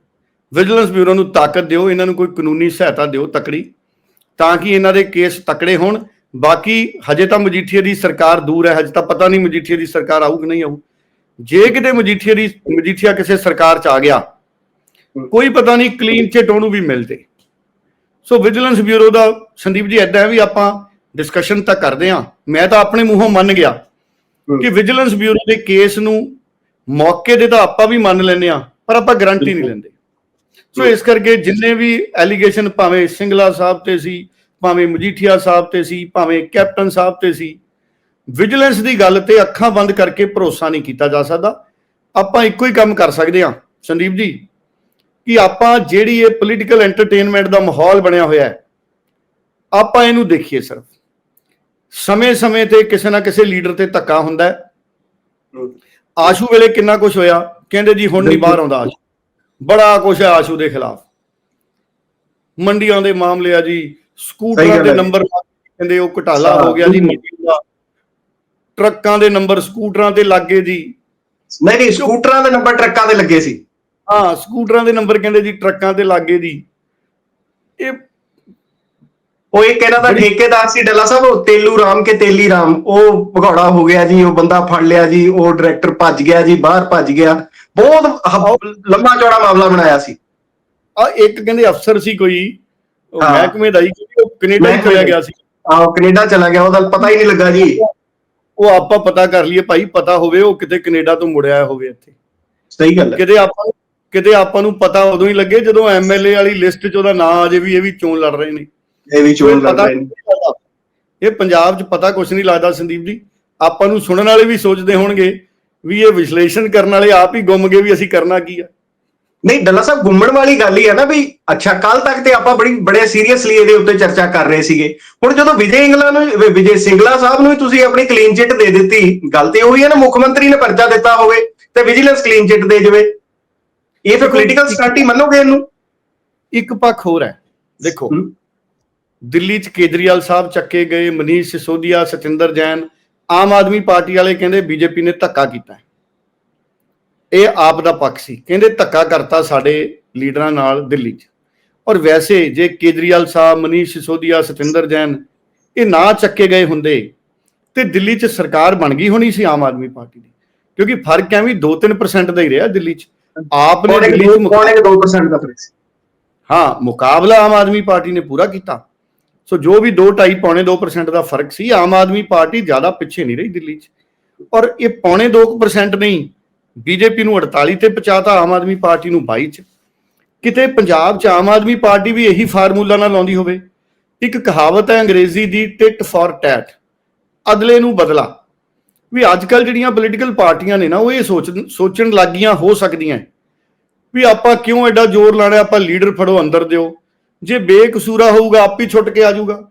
ਵਿਜੀਲੈਂਸ ਬਿਊਰੋ ਨੂੰ ਤਾਕਤ ਦਿਓ, ਇਹਨਾਂ ਨੂੰ ਕੋਈ ਕਾਨੂੰਨੀ ਸਹਾਇਤਾ ਦਿਓ ਤਕੜੀ, ਤਾਂ ਕਿ ਇਹਨਾਂ ਦੇ ਕੇਸ ਤਕੜੇ ਹੋਣ। ਬਾਕੀ ਹਜੇ ਤਾਂ ਮਜੀਠੀਆ ਦੀ ਸਰਕਾਰ ਦੂਰ ਹੈ, ਹਜੇ ਤਾਂ ਪਤਾ ਨਹੀਂ ਮਜੀਠੀਆ ਦੀ ਸਰਕਾਰ ਆਊ ਕਿ ਨਹੀਂ ਆਊ। ਜੇ ਕਿਤੇ ਮਜੀਠੀਆ ਦੀ ਮਜੀਠੀਆ ਕਿਸੇ ਸਰਕਾਰ ਚ ਆ ਗਿਆ ਕੋਈ ਪਤਾ ਨਹੀਂ ਕਲੀਨ ਚਿੱਟ ਉਹਨੂੰ ਵੀ ਮਿਲ ਜੇ ਸੋ ਵਿਜੀਲੈਂਸ ਬਿਊਰੋ ਦਾ ਸੰਦੀਪ ਜੀ ਐਦਾਂ ਵੀ ਆਪਾਂ ਡਿਸਕਸ਼ਨ ਤਾਂ ਕਰਦੇ ਆ ਮੈਂ ਤਾਂ ਆਪਣੇ ਮੂੰਹੋਂ ਮੰਨ ਗਿਆ ਕਿ ਵਿਜੀਲੈਂਸ ਬਿਊਰੋ ਦੇ ਕੇਸ ਨੂੰ ਮੌਕੇ ਦੇ ਤਾਂ ਆਪਾਂ ਵੀ ਮੰਨ ਲੈਂਦੇ ਆ ਪਰ ਆਪਾਂ ਗਾਰੰਟੀ ਨਹੀਂ ਲੈਂਦੇ। ਸੋ ਇਸ ਕਰਕੇ ਜਿੰਨੇ ਵੀ ਐਲੀਗੇਸ਼ਨ ਭਾਵੇਂ ਸਿੰਗਲਾ ਸਾਹਿਬ ਤੇ ਸੀ ਭਾਵੇਂ ਮਜੀਠੀਆ ਸਾਹਿਬ ਤੇ ਸੀ ਭਾਵੇਂ ਕੈਪਟਨ ਸਾਹਿਬ ਤੇ ਸੀ ਵਿਜੀਲੈਂਸ ਦੀ ਗੱਲ ਤੇ ਅੱਖਾਂ ਬੰਦ ਕਰਕੇ ਭਰੋਸਾ ਨਹੀਂ ਕੀਤਾ ਜਾ ਸਕਦਾ। ਆਪਾਂ ਇੱਕੋ ਹੀ ਕੰਮ ਕਰ ਸਕਦੇ ਹਾਂ। ਸੰਦੀਪ ਜੀ ਕਿ ਆਪਾਂ ਜਿਹੜੀ ਇਹ ਪੋਲੀਟੀਕਲ ਐਂਟਰਟੇਨਮੈਂਟ ਦਾ ਮਾਹੌਲ ਬਣਿਆ ਹੋਇਆ ਹੈ ਆਪਾਂ ਇਹਨੂੰ ਦੇਖੀਏ ਸਿਰਫ। ਸਮੇਂ-ਸਮੇਂ ਤੇ ਕਿਸੇ ਨਾ ਕਿਸੇ ਲੀਡਰ ਤੇ ਧੱਕਾ ਹੁੰਦਾ ਹੈ। ਆਸ਼ੂ ਵੇਲੇ ਕਿੰਨਾ ਕੁਝ ਹੋਇਆ? ਕਹਿੰਦੇ ਜੀ ਹੁਣ ਨਹੀਂ ਬਾਹਰ ਆਉਂਦਾ ਆਸ਼ੂ। ਬੜਾ ਕੁਝ ਹੈ ਆਸ਼ੂ ਦੇ ਖਿਲਾਫ। ਮੰਡੀਆਂ ਦੇ ਮਾਮਲੇ ਆ ਜੀ। ਸਕੂਟਰਾਂ ਦੇ। ਨੰਬਰ ਕਹਿੰਦੇ ਉਹ ਘਟਾਲਾ ਹਾਂ। ਹੋ ਗਿਆ ਜੀ। ਮੰਡੀ ਦਾ ਟਰੱਕਾਂ ਦੇ ਨੰਬਰ ਸਕੂਟਰਾਂ ਤੇ ਲੱਗੇ ਜੀ। ਨਹੀਂ ਨਹੀਂ ਸਕੂਟਰਾਂ ਦੇ ਨੰਬਰ ਟਰੱਕਾਂ ਦੇ ਲੱਗੇ ਸੀ। ਹਾਂ ਸਕੂਟਰਾਂ ਦੇ ਨੰਬਰ ਕਹਿੰਦੇ ਜੀ ਟਰੱਕਾਂ ਤੇ ਲੱਗੇ ਜੀ। ਇਹ ਉਹ ਇੱਕ ਇਹਨਾਂ ਦਾ ਠੇਕੇਦਾਰ ਸੀ ਡੱਲਾ ਸਾਹਿਬ ਉਹ ਤੇਲੂ ਰਾਮ ਕੇ ਤੇਲੀ ਰਾਮ। ਉਹ ਭਗੌੜਾ ਹੋ ਗਿਆ ਜੀ ਉਹ ਬੰਦਾ ਫੜ ਲਿਆ ਜੀ ਉਹ ਡਾਇਰੈਕਟਰ ਭੱਜ ਗਿਆ ਜੀ ਬਾਹਰ ਭੱਜ ਗਿਆ। ਬਹੁਤ ਲੰਮਾ ਚੌੜਾ ਮਾਮਲਾ ਬਣਾਇਆ ਸੀ। ਆ ਇੱਕ ਕਹਿੰਦੇ ਅਫਸਰ ਸੀ ਕੋਈ। ਮਹਿਕਮੇ ਦਾ ਹੀ ਉਹ ਕੈਨੇਡਾ ਹੀ ਚਲਾ। ਗਿਆ ਸੀ। ਆਹ ਕੈਨੇਡਾ ਚਲਾ ਗਿਆ ਉਹਦਾ ਪਤਾ ਹੀ ਨਹੀਂ ਲੱਗਾ ਜੀ। ਉਹ ਆਪਾਂ ਪਤਾ ਕਰ ਲਈਏ ਭਾਈ ਪਤਾ ਹੋਵੇ ਉਹ ਕਿਤੇ ਕੈਨੇਡਾ ਤੋਂ ਮੁੜਿਆ ਹੋਵੇ ਇੱਥੇ। ਸਹੀ ਗੱਲ ਹੈ। ਕਿਤੇ ਆਪਾਂ ਕਿਤੇ ਆਪਾਂ ਨੂੰ ਪਤਾ ਉਦੋਂ ਹੀ ਲੱਗੇ ਜਦੋਂ ਐਮਐਲਏ ਵਾਲੀ ਲਿਸਟ 'ਚ ਉਹਦਾ ਨਾਂ ਆ ਜੇ ਵੀ ਇਹ ਵੀ ਚੋਣ ਲੜ ਰਹੇ ਨੇ। ਇਹ ਵੀ ਚੋਣ ਪਤਾ ਰਹੇ ਨੇ। ਇਹ ਪੰਜਾਬ 'ਚ ਪਤਾ ਕੁਝ ਨਹੀਂ ਲੱਗਦਾ ਸੰਦੀਪ ਜੀ। ਆਪਾਂ ਨੂੰ ਸੁਣਨ ਵਾਲੇ ਵੀ ਸੋਚਦੇ ਹੋਣਗੇ ਵੀ ਇਹ ਵਿਸ਼ਲੇਸ਼ਣ ਕਰਨ ਵਾਲੇ ਆਪ ਹੀ ਗੁੰਮ ਗਏ ਵੀ ਅਸੀਂ ਕਰਨਾ ਕੀ ਆ। ਨਹੀਂ ਡੱਲਾ ਸਾਹਿਬ ਗੁੰਮਣ ਵਾਲੀ ਗੱਲ ਹੀ ਹੈ ਨਾ ਵੀ ਅੱਛਾ ਕੱਲ ਤੱਕ ਤੇ ਆਪਾਂ ਬੜੀ ਬੜੇ ਸੀਰੀਅਸਲੀ ਇਹਦੇ ਉੱਤੇ ਚਰਚਾ ਕਰ ਰਹੇ ਸੀਗੇ ਹੁਣ ਜਦੋਂ ਵਿਜੇ ਇੰਗਲਾ ਨੂੰ ਵਿ- ਵਿਜੇ ਸਿੰਗਲਾ ਸਾਹਿਬ ਨੂੰ ਹੀ ਤੁਸੀਂ ਆਪਣੀ ਕਲੀਨ ਚਿੱਟ ਦੇ ਦਿੱਤੀ ਗੱਲ ਤੇ ਉਹੀ ਹੈ ਨਾ ਮੁੱਖ ਮੰਤਰੀ ਨੇ ਪਰਚਾ ਦਿੱਤਾ ਹੋਵੇ ਤੇ ਵਿਜੀਲੈਂਸ ਕਲੀਨ ਚਿੱਟ ਦੇ ਜਾਵੇ ਇਹ ਫਿਰ ਪੋਲੀਟੀਕਲ ਸਟ੍ਰੈਟਜੀ ਮੰਨੋਗੇ ਇਹਨੂੰ ਇੱਕ ਪੱਖ ਹੋਰ ਹੈ ਦੇਖੋ। ਦਿੱਲੀ 'ਚ ਕੇਜਰੀਵਾਲ ਸਾਹਿਬ ਚੱਕੇ ਗਏ ਮਨੀਸ਼ ਸਿਸੋਦੀਆ ਸਤਿੰਦਰ ਜੈਨ ਆਮ ਆਦਮੀ ਪਾਰਟੀ ਵਾਲੇ ਕਹਿੰਦੇ ਬੀਜੇਪੀ ਨੇ ਧੱਕਾ ਕੀਤਾ ਹੈ। ਇਹ ਆਪ ਦਾ ਪੱਖ ਸੀ। ਕਹਿੰਦੇ ਧੱਕਾ ਕਰਤਾ ਸਾਡੇ ਲੀਡਰਾਂ ਨਾਲ ਦਿੱਲੀ 'ਚ। ਔਰ ਵੈਸੇ ਜੇ ਕੇਜਰੀਵਾਲ ਸਾਹਿਬ ਮਨੀਸ਼ ਸਿਸੋਦੀਆ ਸਤਿੰਦਰ ਜੈਨ ਇਹ ਨਾ ਚੱਕੇ ਗਏ ਹੁੰਦੇ ਤੇ ਦਿੱਲੀ 'ਚ ਸਰਕਾਰ ਬਣ ਗਈ ਹੋਣੀ ਸੀ ਆਮ ਆਦਮੀ ਪਾਰਟੀ ਦੀ। ਕਿਉਂਕਿ ਫ਼ਰਕ ਐਵੇਂ 2-3% ਦਾ ਹੀ ਰਿਹਾ ਦਿੱਲੀ 'ਚ। ਆਪ ਨੇ ਦਿੱਲੀ 'ਚ ਮੁਕਾ- ਪੌਣੇ 2% ਦਾ ਫ਼ਰਕ ਸੀ। ਹਾਂ ਮੁਕਾਬਲਾ ਆਮ ਆਦਮੀ ਪਾਰਟੀ ਨੇ ਪੂਰਾ ਕੀਤਾ। ਸੋ ਜੋ ਵੀ 2.5 ਪੌਣੇ 2% ਦਾ ਫ਼ਰਕ ਸੀ ਆਮ ਆਦਮੀ ਪਾਰਟੀ ਜ਼ਿਆਦਾ ਪਿੱਛੇ ਨਹੀਂ ਰਹੀ ਦਿੱਲੀ 'ਚ। ਔਰ ਇਹ ਪੌਣੇ 2% ਨਹੀਂ ਬੀਜੇਪੀ ਨੂੰ 48 ਤੇ ਪਹੁੰਚਾਤਾ ਆਮ ਆਦਮੀ ਪਾਰਟੀ ਨੂੰ 22 ਚ। ਕਿਤੇ ਪੰਜਾਬ 'ਚ ਆਮ ਆਦਮੀ ਪਾਰਟੀ ਵੀ ਇਹੀ ਫਾਰਮੂਲਾ ਨਾਲ ਲਾਉਂਦੀ ਹੋਵੇ। ਇੱਕ ਕਹਾਵਤ ਹੈ ਅੰਗਰੇਜ਼ੀ ਦੀ ਟਿਟ ਫॉर ਟੈਟ ਅਦਲੇ ਨੂੰ ਬਦਲਾ। ਵੀ ਅੱਜ ਕੱਲ ਜਿਹੜੀਆਂ ਪੋਲੀਟੀਕਲ ਪਾਰਟੀਆਂ ਨੇ ਨਾ, ਉਹ ਇਹ ਸੋਚ, ਸੋਚਣ ਲੱਗੀਆਂ ਹੋ ਸਕਦੀਆਂ ਵੀ ਆਪਾਂ ਕਿਉਂ ਐਡਾ ਜ਼ੋਰ ਲਾਣਾ ਆਪਾਂ ਲੀਡਰ ਫੜੋ ਅੰਦਰ ਦਿਓ। ਜੇ ਬੇਕਸੂਰਾ ਹੋਊਗਾ, ਆਪ ਹੀ ਛੁੱਟ ਕੇ ਆ ਜਾਊਗਾ।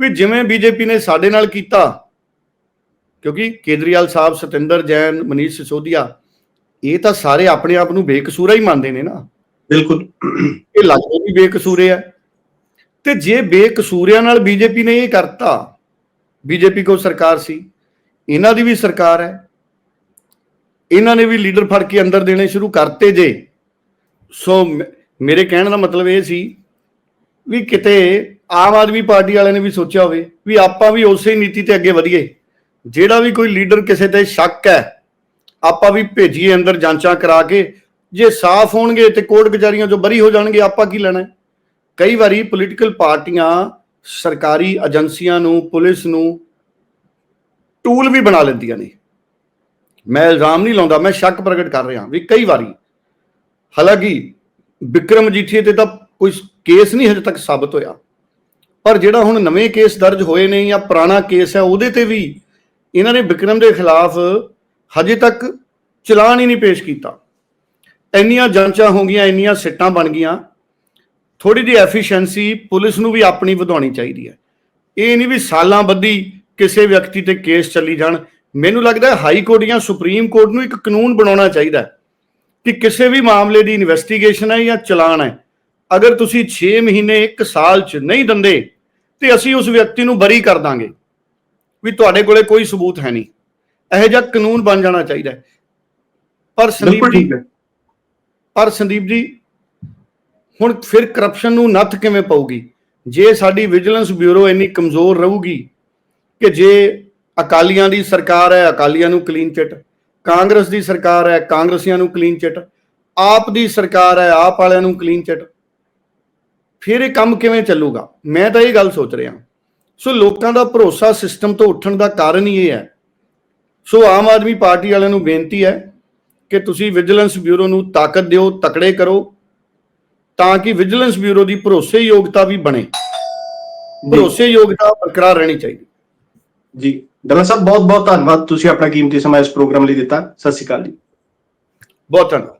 ਵੀ ਜਿਵੇਂ ਬੀਜੇਪੀ ਨੇ ਸਾਡੇ ਨਾਲ ਕੀਤਾ ਕਿਉਂਕਿ ਕੇਜਰੀਵਾਲ ਸਾਹਿਬ ਸਤਿੰਦਰ ਜੈਨ ਮਨੀਸ਼ ਸਿਸੋਦੀਆ ਇਹ ਤਾਂ ਸਾਰੇ ਆਪਣੇ ਆਪ ਨੂੰ ਬੇਕਸੂਰਾ ਹੀ ਮੰਨਦੇ ਨੇ ਨਾ। ਬਿਲਕੁਲ। ਇਹ ਲੱਗਦੇ ਵੀ ਬੇਕਸੂਰੇ ਆ। ਤੇ ਜੇ ਬੇਕਸੂਰਿਆਂ ਨਾਲ ਬੀਜੇਪੀ ਨੇ ਇਹ ਕਰਤਾ ਬੀਜੇਪੀ ਕੋ ਸਰਕਾਰ ਸੀ ਇਹਨਾਂ ਦੀ ਵੀ ਸਰਕਾਰ ਹੈ। ਇਹਨਾਂ ਨੇ ਵੀ ਲੀਡਰ ਫੜ ਕੇ ਅੰਦਰ ਦੇਣੇ ਸ਼ੁਰੂ ਕਰਤੇ ਜੇ। ਸੋ ਮੇਰੇ ਕਹਿਣ ਦਾ ਮਤਲਬ ਇਹ ਸੀ ਵੀ ਕਿਤੇ ਆਮ ਆਦਮੀ ਪਾਰਟੀ ਵਾਲਿਆਂ ਨੇ ਵੀ ਸੋਚਿਆ ਹੋਵੇ ਵੀ ਆਪਾਂ ਵੀ ਉਸੇ ਨੀਤੀ ਤੇ ਅੱਗੇ ਵਧੀਏ। ਜਿਹੜਾ ਵੀ ਕੋਈ ਲੀਡਰ ਕਿਸੇ ਤੇ ਸ਼ੱਕ ਹੈ, ਆਪਾਂ ਵੀ ਭੇਜੀਏ ਅੰਦਰ ਜਾਂਚਾਂ ਕਰਾ ਕੇ। ਜੇ ਸਾਫ਼ ਹੋਣਗੇ ਤੇ ਕੋਰਟ ਕਚਹਿਰੀਆਂ ਚੋਂ ਬਰੀ ਹੋ ਜਾਣਗੇ, ਆਪਾਂ ਕੀ ਲੈਣਾ ਕਈ ਵਾਰੀ ਪੋਲੀਟੀਕਲ ਪਾਰਟੀਆਂ ਸਰਕਾਰੀ ਏਜੰਸੀਆਂ ਨੂੰ, ਪੁਲਿਸ ਨੂੰ ਟੂਲ ਵੀ ਬਣਾ ਲੈਂਦੀਆਂ ਨੇ। ਮੈਂ ਇਲਜ਼ਾਮ ਨਹੀਂ ਲਾਉਂਦਾ, ਮੈਂ ਸ਼ੱਕ ਪ੍ਰਗਟ ਕਰ ਰਿਹਾ ਵੀ ਕਈ ਵਾਰੀ, ਹਾਲਾਂਕਿ ਵਿਕਰਮ ਮਜੀਠੀਏ ਤੇ ਤਾਂ ਕੋਈ ਕੇਸ ਨਹੀਂ ਹਜੇ ਤੱਕ ਸਾਬਤ ਹੋਇਆ। ਪਰ ਜਿਹੜਾ ਹੁਣ ਨਵੇਂ ਕੇਸ ਦਰਜ ਹੋਏ ਨੇ ਜਾਂ ਪੁਰਾਣਾ ਕੇਸ ਹੈ, ਉਹਦੇ ਤੇ ਵੀ ਇਹਨਾਂ ਨੇ ਵਿਕਰਮ ਦੇ ਖਿਲਾਫ ਹਜੇ ਤੱਕ ਚਲਾਨ ਹੀ ਨਹੀਂ ਪੇਸ਼ ਕੀਤਾ। ਇੰਨੀਆਂ ਜਾਂਚਾਂ ਹੋ ਗਈਆਂ, ਇੰਨੀਆਂ ਸਿੱਟਾਂ ਬਣ ਗਈਆਂ। ਥੋੜੀ ਜਿਹੀ ਐਫੀਸ਼ੀਐਂਸੀ ਪੁਲਿਸ ਨੂੰ ਵੀ ਆਪਣੀ ਵਧਾਉਣੀ ਚਾਹੀਦੀ ਹੈ। ਇਹ ਨਹੀਂ ਵੀ ਸਾਲਾਂ ਬੱਧੀ ਕਿਸੇ ਵਿਅਕਤੀ ਤੇ ਕੇਸ ਚੱਲੀ ਜਾਣ। ਮੈਨੂੰ ਲੱਗਦਾ ਹੈ ਹਾਈ ਕੋਰਟ ਜਾਂ ਸੁਪਰੀਮ ਕੋਰਟ ਨੂੰ ਇੱਕ ਕਾਨੂੰਨ ਬਣਾਉਣਾ ਚਾਹੀਦਾ ਕਿ ਕਿਸੇ ਵੀ ਮਾਮਲੇ ਦੀ ਇਨਵੈਸਟੀਗੇਸ਼ਨ ਹੈ ਜਾਂ ਚਲਾਨ ਹੈ। ਅਗਰ ਤੁਸੀਂ 6 ਮਹੀਨੇ 1 ਸਾਲ ਚ ਨਹੀਂ ਦਿੰਦੇ, ਤੇ ਅਸੀਂ ਉਸ ਵਿਅਕਤੀ ਨੂੰ ਬਰੀ ਕਰ ਦਾਂਗੇ। ਵੀ ਤੁਹਾਡੇ ਕੋਲੇ ਕੋਈ ਸਬੂਤ ਹੈ ਨਹੀਂ। ਇਹੋ ਜਿਹਾ ਕਾਨੂੰਨ ਬਣ ਜਾਣਾ ਚਾਹੀਦਾ ਪਰ ਸੰਦੀਪ ਜੀ ਪਰ ਸੰਦੀਪ ਜੀ ਹੁਣ ਫਿਰ ਕਰਪਸ਼ਨ ਨੂੰ ਨੱਥ ਕਿਵੇਂ ਪਾਊਗੀ? ਜੇ ਸਾਡੀ ਵਿਜੀਲੈਂਸ ਬਿਊਰੋ ਇੰਨੀ ਕਮਜ਼ੋਰ ਰਹੂਗੀ ਕਿ ਜੇ ਅਕਾਲੀਆਂ ਦੀ ਸਰਕਾਰ ਹੈ ਅਕਾਲੀਆਂ ਨੂੰ ਕਲੀਨ ਚਿੱਟ ਕਾਂਗਰਸ ਦੀ ਸਰਕਾਰ ਹੈ ਕਾਂਗਰਸੀਆਂ ਨੂੰ ਕਲੀਨ ਚਿੱਟ ਆਪ ਦੀ ਸਰਕਾਰ ਹੈ ਆਪ ਵਾਲਿਆਂ ਨੂੰ ਕਲੀਨ ਚਿੱਟ ਫਿਰ ਇਹ ਕੰਮ ਕਿਵੇਂ ਚੱਲੂਗਾ? ਮੈਂ ਤਾਂ ਇਹ ਗੱਲ ਸੋਚ ਰਿਹਾ। ਸੋ ਲੋਕਾਂ ਦਾ ਭਰੋਸਾ ਸਿਸਟਮ ਤੋਂ ਉੱਠਣ ਦਾ ਕਾਰਨ ਹੀ ਇਹ ਹੈ। ਸੋ ਆਮ ਆਦਮੀ ਪਾਰਟੀ ਵਾਲਿਆਂ ਨੂੰ ਬੇਨਤੀ ਹੈ ਕਿ ਤੁਸੀਂ ਵਿਜੀਲੈਂਸ ਬਿਊਰੋ ਨੂੰ ਤਾਕਤ ਦਿਓ ਤਕੜੇ ਕਰੋ ਤਾਂ ਕਿ ਵਿਜੀਲੈਂਸ ਬਿਊਰੋ ਦੀ ਭਰੋਸੇਯੋਗਤਾ ਵੀ ਬਣੇ। ਭਰੋਸੇਯੋਗਤਾ ਬਰਕਰਾਰ ਰਹਿਣੀ ਚਾਹੀਦੀ। ਜੀ ਡੱਲਾ ਸਾਹਿਬ ਬਹੁਤ ਬਹੁਤ ਧੰਨਵਾਦ। ਤੁਸੀਂ ਆਪਣਾ ਕੀਮਤੀ ਸਮਾਂ ਇਸ ਪ੍ਰੋਗਰਾਮ ਲਈ ਦਿੱਤਾ। ਸਤਿ ਸ਼੍ਰੀ ਅਕਾਲ ਜੀ। ਬਹੁਤ ਧੰਨਵਾਦ।